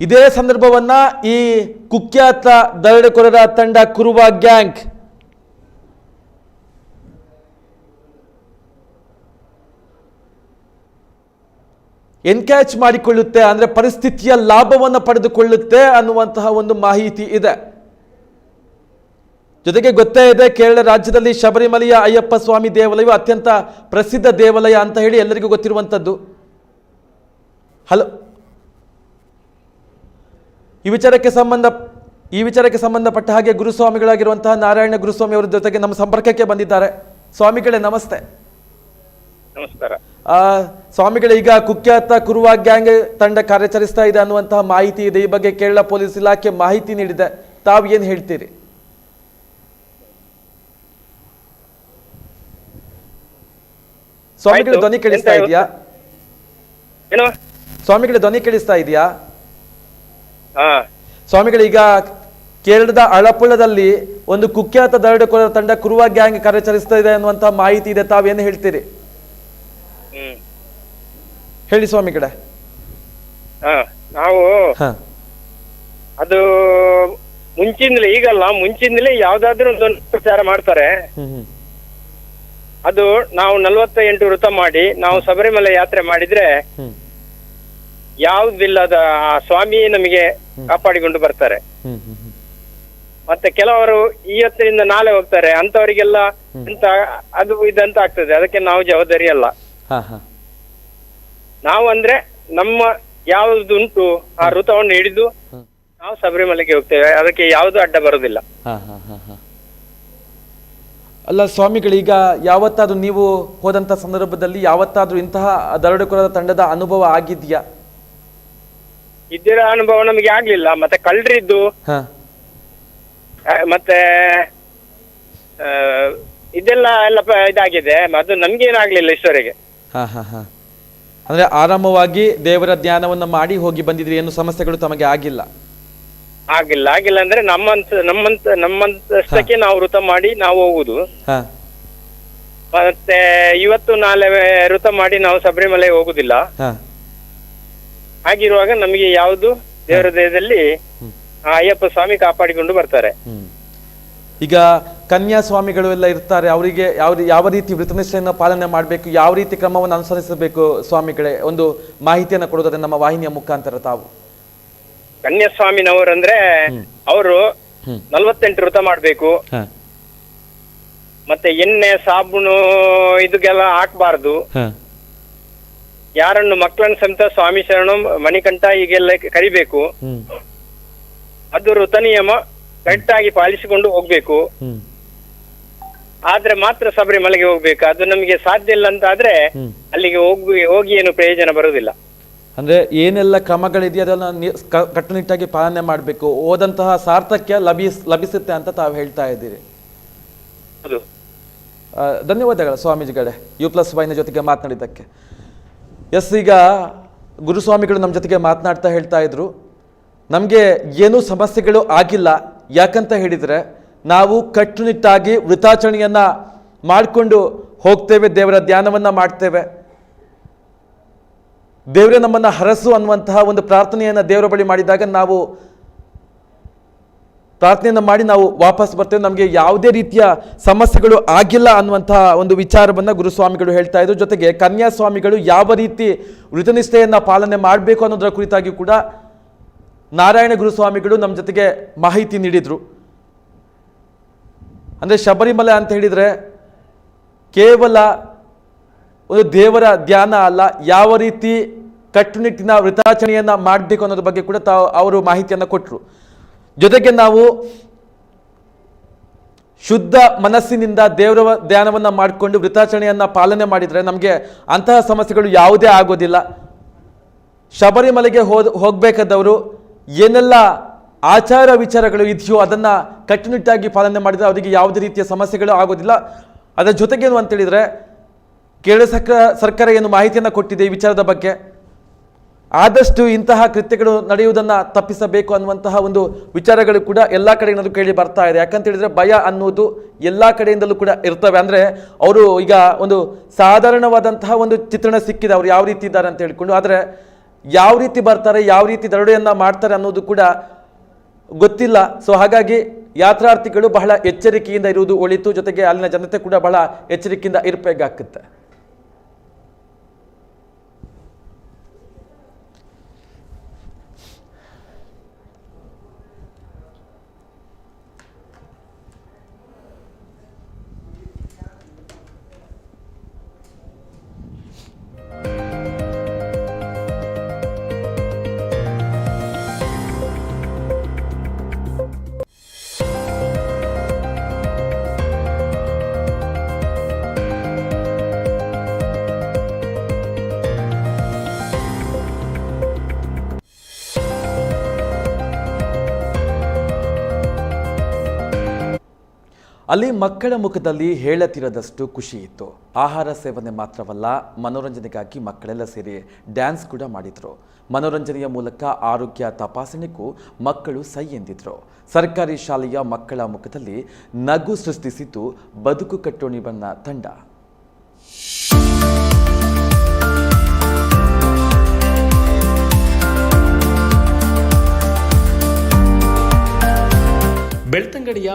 ಇದೇ ಸಂದರ್ಭವನ್ನ ಈ ಕುಖ್ಯಾತ ದರಡೆಕೊರರ ತಂಡ ಕುರುವ ಗ್ಯಾಂಗ್ ಎನ್ಕ್ಯಾಚ್ ಮಾಡಿಕೊಳ್ಳುತ್ತೆ, ಅಂದ್ರೆ ಪರಿಸ್ಥಿತಿಯ ಲಾಭವನ್ನು ಪಡೆದುಕೊಳ್ಳುತ್ತೆ ಅನ್ನುವಂತಹ ಒಂದು ಮಾಹಿತಿ ಇದೆ. ಜೊತೆಗೆ ಗೊತ್ತೇ ಇದೆ ಕೇರಳ ರಾಜ್ಯದಲ್ಲಿ ಶಬರಿಮಲೆಯ ಅಯ್ಯಪ್ಪ ಸ್ವಾಮಿ ದೇವಾಲಯವು ಅತ್ಯಂತ ಪ್ರಸಿದ್ಧ ದೇವಾಲಯ ಅಂತ ಹೇಳಿ ಎಲ್ಲರಿಗೂ ಗೊತ್ತಿರುವಂಥದ್ದು. ಹಲೋ. ಈ ವಿಚಾರಕ್ಕೆ ಸಂಬಂಧ ಈ ವಿಚಾರಕ್ಕೆ ಸಂಬಂಧಪಟ್ಟ ಹಾಗೆ ಗುರುಸ್ವಾಮಿಗಳಾಗಿರುವಂತಹ ನಾರಾಯಣ ಗುರುಸ್ವಾಮಿ ಅವರ ಜೊತೆಗೆ ನಮ್ಮ ಸಂಪರ್ಕಕ್ಕೆ ಬಂದಿದ್ದಾರೆ. ಸ್ವಾಮಿಗಳೇ ನಮಸ್ತೆ. ನಮಸ್ಕಾರ. ಆ, ಸ್ವಾಮಿಗಳೇ ಈಗ ಕುಖ್ಯಾತ ಕುರುವ ಗ್ಯಾಂಗ್ ತಂಡ ಕಾರ್ಯಾಚರಿಸ್ತಾ ಇದೆ ಅನ್ನುವಂತಹ ಮಾಹಿತಿ ಇದೆ. ಈ ಬಗ್ಗೆ ಕೇರಳ ಪೊಲೀಸ್ ಇಲಾಖೆ ಮಾಹಿತಿ ನೀಡಿದೆ. ತಾವು ಏನು ಹೇಳ್ತೀರಿ? ಸ್ವಾಮಿಗಳ. ಧ್ವನಿ ಕೇಳಿಸ್ತಾ ಇದೆಯಾ? ಏನು? ಸ್ವಾಮಿಗಳ ಧ್ವನಿ ಕೇಳಿಸ್ತಾ ಇದೆಯಾ? ಹಾ. ಸ್ವಾಮಿಗಳೀಗ ಕೇರಳದ ಅಳಪುಳದಲ್ಲಿ ಒಂದು ಕುಖ್ಯಾತ ದರೋಡೆಕೋರರ ತಂಡ ಕುರುವ ಗ್ಯಾಂಗ್ ಕಾರ್ಯಾಚರಿಸ್ತಾ ಇದೆ ಅನ್ನುವಂತಹ ಮಾಹಿತಿ ಇದೆ. ತಾವೇನು ಹೇಳ್ತೀರಿ? ಹ್ಮ್. ಹೇಳಿ ಸ್ವಾಮಿಗಳ. ನಾವು ಹಾ. ಅದು ಮುಂಚಿಂದಲೇ ಈಗಲ್ಲ ಮುಂಚಿಂದಲೇ ಯಾವ್ದಾದ್ರು ಒಂದು ಪ್ರಚಾರ ಮಾಡ್ತಾರೆ. ಅದು ನಾವು ನಲ್ವತ್ತ ಎಂಟು ವೃತ ಮಾಡಿ ನಾವು ಶಬರಿಮಲೆ ಯಾತ್ರೆ ಮಾಡಿದ್ರೆ ಯಾವ್ದಿಲ್ಲದ ಆ ಸ್ವಾಮಿ ನಮಗೆ ಕಾಪಾಡಿಕೊಂಡು ಬರ್ತಾರೆ. ಮತ್ತೆ ಕೆಲವರು ಇವತ್ತಿನಿಂದ ನಾಳೆ ಹೋಗ್ತಾರೆ ಅಂತವರಿಗೆಲ್ಲ ಎಂತ ಅದು ಇದಂತ ಆಗ್ತದೆ ಅದಕ್ಕೆ ನಾವು ಜವಾಬ್ದಾರಿ ಅಲ್ಲ. ನಾವು ಅಂದ್ರೆ ನಮ್ಮ ಯಾವ್ದುಂಟು ಆ ಋತವನ್ನು ಹಿಡಿದು ನಾವು ಶಬರಿಮಲೆಗೆ ಹೋಗ್ತೇವೆ ಅದಕ್ಕೆ ಯಾವುದು ಅಡ್ಡ ಬರುದಿಲ್ಲ. ಹಾ ಸ್ವಾಮಿಗಳು ಈಗ ಯಾವತ್ತಾದರೂ ಅಲ್ಲ ನೀವು ಹೋದಂಥ ಸಂದರ್ಭದಲ್ಲಿ ಯಾವತ್ತಾದ್ರೂ ಇಂತಹ ದರೋಡೆಕೋರರ ತಂಡದ ಅನುಭವ ಆಗಿದ್ಯಾ? ಇದ್ದಿರೋ ಅನುಭವ ನಮಗೆ ಆಗ್ಲಿಲ್ಲ. ಮತ್ತೆ ಕಳ್ರಿದ್ದು ಹಾ. ಮತ್ತೆ ಆ, ಇದೆಲ್ಲ ಎಲ್ಲ ಪ- ಇದಾಗಿದೆ. ಅದು ನಮ್ಗೇನಾಗ್ಲಿಲ್ಲ ಇಷ್ಟವರೆಗೆ ಹಾ ಹಾ ಹಾ. ಅಂದ್ರೆ ಆರಾಮವಾಗಿ ದೇವರ ಧ್ಯಾನವನ್ನ ಮಾಡಿ ಹೋಗಿ ಬಂದಿದ್ರಿ ಏನು ಸಮಸ್ಯೆಗಳು ತಮಗೆ ಆಗಿಲ್ಲ. ಆಗಿಲ್ಲ. ಆಗಿಲ್ಲ ಅಂದ್ರೆ ನಮ್ಮಂತ ನಮ್ಮಂತ ನಮ್ಮಂತಷ್ಟಕ್ಕೆ ನಾವು ವೃತ ಮಾಡಿ ನಾವು ಹೋಗುದು. ಹಾ. ಮತ್ತೆ ಇವತ್ತು ನಾಳೆ ವೃತ ಮಾಡಿ ನಾವು ಶಬರಿಮಲೆ ಹೋಗುದಿಲ್ಲ. ಹಾ. ಹಾಗಿರುವಾಗ ನಮಗೆ ಯಾವುದು ದೇವರ ದೇಹದಲ್ಲಿ ಆ ಅಯ್ಯಪ್ಪ ಸ್ವಾಮಿ ಕಾಪಾಡಿಕೊಂಡು ಬರ್ತಾರೆ. ಹ್ಮ್. ಈಗ ಕನ್ಯಾ ಸ್ವಾಮಿಗಳು ಎಲ್ಲ ಇರ್ತಾರೆ ಅವರಿಗೆ ಯಾವ ರೀ- ಯಾವ ರೀತಿ ವೃತನಿಷ್ಠೆಯನ್ನು ಪಾಲನೆ ಮಾಡಬೇಕು ಯಾವ ರೀತಿ ಕ್ರಮವನ್ನು ಅನುಸರಿಸಬೇಕು ಸ್ವಾಮಿಗಳೇ? ಒಂದು ಮಾಹಿತಿಯನ್ನು ಕೊಡೋದಾದ್ರೆ ನಮ್ಮ ವಾಹಿನಿಯ ಮುಖಾಂತರ ತಾವು. ಕನ್ಯಾಸ್ವಾಮಿನವರಂದ್ರೆ ಅವರು ನಲವತ್ತೆಂಟು ವೃತ ಮಾಡ್ಬೇಕು. ಮತ್ತೆ ಎಣ್ಣೆ ಸಾಬೂನು ಇದಕ್ಕೆಲ್ಲ ಹಾಕ್ಬಾರ್ದು. ಯಾರನ್ನು ಮಕ್ಕಳನ್ನು ಸಮೇತ ಸ್ವಾಮಿ ಶರಣ ಮಣಿಕಂಠ ಈಗೆಲ್ಲ ಕರಿಬೇಕು. ಅದು ವೃತ ನಿಯಮ ಕರೆಕ್ಟ್ ಆಗಿ ಪಾಲಿಸಿಕೊಂಡು ಹೋಗ್ಬೇಕು. ಆದ್ರೆ ಮಾತ್ರ ಶಬರಿಮಲೆಗೆ ಹೋಗ್ಬೇಕು. ಅದು ನಮಗೆ ಸಾಧ್ಯ ಇಲ್ಲ ಅಂತ ಆದ್ರೆ ಅಲ್ಲಿಗೆ ಹೋಗಿ ಹೋಗಿ ಏನು ಪ್ರಯೋಜನ ಬರುವುದಿಲ್ಲ. ಅಂದ್ರೆ ಏನೆಲ್ಲ ಕ್ರಮಗಳಿದೆಯೋ ಅದನ್ನು ಕಟ್ಟುನಿಟ್ಟಾಗಿ ಪಾಲನೆ ಮಾಡಬೇಕು. ಓದಂತಹ ಸಾರ್ಥಕ್ಯ ಲಭಿಸ್ ಲಭಿಸುತ್ತೆ ಅಂತ ತಾವು ಹೇಳ್ತಾ ಇದ್ದೀರಿ. ಧನ್ಯವಾದಗಳು ಸ್ವಾಮೀಜಿಗಳೇ ಯು ಪ್ಲಸ್ ವೈನ ಜೊತೆಗೆ ಮಾತನಾಡಿದ್ದಕ್ಕೆ. ಎಸ್ ಈಗ ಗುರುಸ್ವಾಮಿಗಳು ನಮ್ಮ ಜೊತೆಗೆ ಮಾತನಾಡ್ತಾ ಹೇಳ್ತಾ ಇದ್ರು. ನಮಗೆ ಏನೂ ಸಮಸ್ಯೆಗಳು ಆಗಿಲ್ಲ. ಯಾಕಂತ ಹೇಳಿದರೆ ನಾವು ಕಟ್ಟುನಿಟ್ಟಾಗಿ ವೃತಾಚರಣೆಯನ್ನು ಮಾಡಿಕೊಂಡು ಹೋಗ್ತೇವೆ ದೇವರ ಧ್ಯಾನವನ್ನು ಮಾಡ್ತೇವೆ. ದೇವರೇ ನಮ್ಮನ್ನು ಹರಸು ಅನ್ನುವಂತಹ ಒಂದು ಪ್ರಾರ್ಥನೆಯನ್ನು ದೇವರ ಬಳಿ ಮಾಡಿದಾಗ ನಾವು ಪ್ರಾರ್ಥನೆಯನ್ನು ಮಾಡಿ ನಾವು ವಾಪಸ್ ಬರ್ತೇವೆ. ನಮಗೆ ಯಾವುದೇ ರೀತಿಯ ಸಮಸ್ಯೆಗಳು ಆಗಿಲ್ಲ ಅನ್ನುವಂತಹ ಒಂದು ವಿಚಾರವನ್ನು ಗುರುಸ್ವಾಮಿಗಳು ಹೇಳ್ತಾ ಇದ್ರು. ಜೊತೆಗೆ ಕನ್ಯಾಸ್ವಾಮಿಗಳು ಯಾವ ರೀತಿ ವೃತನಿಷ್ಠೆಯನ್ನು ಪಾಲನೆ ಮಾಡಬೇಕು ಅನ್ನೋದರ ಕುರಿತಾಗಿ ಕೂಡ ನಾರಾಯಣ ಗುರುಸ್ವಾಮಿಗಳು ನಮ್ಮ ಜೊತೆಗೆ ಮಾಹಿತಿ ನೀಡಿದರು. ಅಂದರೆ ಶಬರಿಮಲೆ ಅಂತ ಹೇಳಿದರೆ ಕೇವಲ ಒಂದು ದೇವರ ಧ್ಯಾನ ಅಲ್ಲ, ಯಾವ ರೀತಿ ಕಟ್ಟುನಿಟ್ಟಿನ ವೃತಾಚರಣೆಯನ್ನು ಮಾಡಬೇಕು ಅನ್ನೋದ್ರ ಬಗ್ಗೆ ಕೂಡ ತಾವು ಅವರು ಮಾಹಿತಿಯನ್ನು ಕೊಟ್ಟರು ಜೊತೆಗೆ ನಾವು ಶುದ್ಧ ಮನಸ್ಸಿನಿಂದ ದೇವರ ಧ್ಯಾನವನ್ನು ಮಾಡಿಕೊಂಡು ವೃತಾಚರಣೆಯನ್ನು ಪಾಲನೆ ಮಾಡಿದರೆ ನಮಗೆ ಅಂತಹ ಸಮಸ್ಯೆಗಳು ಯಾವುದೇ ಆಗೋದಿಲ್ಲ. ಶಬರಿಮಲೆಗೆ ಹೋದ, ಹೋಗಬೇಕಾದವರು ಏನೆಲ್ಲ ಆಚಾರ ವಿಚಾರಗಳು ಇದೆಯೋ ಅದನ್ನು ಕಟ್ಟುನಿಟ್ಟಾಗಿ ಪಾಲನೆ ಮಾಡಿದರೆ ಅವರಿಗೆ ಯಾವುದೇ ರೀತಿಯ ಸಮಸ್ಯೆಗಳು ಆಗೋದಿಲ್ಲ. ಅದರ ಜೊತೆಗೇನು ಅಂತೇಳಿದರೆ ಕೇಂದ್ರ ಸರ್ಕಾರ ಸರ್ಕಾರ ಏನು ಮಾಹಿತಿಯನ್ನು ಕೊಟ್ಟಿದೆ ಈ ವಿಚಾರದ ಬಗ್ಗೆ? ಆದಷ್ಟು ಇಂತಹ ಕೃತ್ಯಗಳು ನಡೆಯುವುದನ್ನು ತಪ್ಪಿಸಬೇಕು ಅನ್ನುವಂತಹ ಒಂದು ವಿಚಾರಗಳು ಕೂಡ ಎಲ್ಲ ಕಡೆಯಿಂದಲೂ ಕೇಳಿ ಬರ್ತಾ ಇದೆ. ಯಾಕಂತ ಹೇಳಿದ್ರೆ ಭಯ ಅನ್ನೋದು ಎಲ್ಲ ಕಡೆಯಿಂದಲೂ ಕೂಡ ಇರ್ತವೆ. ಅಂದರೆ ಅವರು ಈಗ ಒಂದು ಸಾಧಾರಣವಾದಂತಹ ಒಂದು ಚಿತ್ರಣ ಸಿಕ್ಕಿದೆ. ಅವರು ಯಾವ ರೀತಿ ಇದ್ದಾರೆ ಅಂತ ಹೇಳಿಕೊಂಡು. ಆದರೆ ಯಾವ ರೀತಿ ಬರ್ತಾರೆ, ಯಾವ ರೀತಿ ದರೋಡೆಯನ್ನು ಮಾಡ್ತಾರೆ ಅನ್ನೋದು ಕೂಡ ಗೊತ್ತಿಲ್ಲ. ಸೊ ಹಾಗಾಗಿ ಯಾತ್ರಾರ್ಥಿಗಳು ಬಹಳ ಎಚ್ಚರಿಕೆಯಿಂದ ಇರುವುದು ಒಳಿತು. ಜೊತೆಗೆ ಅಲ್ಲಿನ ಜನತೆ ಕೂಡ ಬಹಳ ಎಚ್ಚರಿಕೆಯಿಂದ ಇರಬೇಕಾಗುತ್ತೆ. ಅಲ್ಲಿ ಮಕ್ಕಳ ಮುಖದಲ್ಲಿ ಹೇಳತಿರದಷ್ಟು ಖುಷಿ ಇತ್ತು. ಆಹಾರ ಸೇವನೆ ಮಾತ್ರವಲ್ಲ, ಮನೋರಂಜನೆಗಾಗಿ ಮಕ್ಕಳೆಲ್ಲ ಸೇರಿ ಡ್ಯಾನ್ಸ್ ಕೂಡ ಮಾಡಿದ್ರು. ಮನೋರಂಜನೆಯ ಮೂಲಕ ಆರೋಗ್ಯ ತಪಾಸಣೆಗೂ ಮಕ್ಕಳು ಸೈ ಎಂದಿದ್ರು. ಸರ್ಕಾರಿ ಶಾಲೆಯ ಮಕ್ಕಳ ಮುಖದಲ್ಲಿ ನಗು ಸೃಷ್ಟಿಸಿದ್ದು ಬದುಕು ಕಟ್ಟೋಣಿ ಬಣ್ಣ ತಂಡ.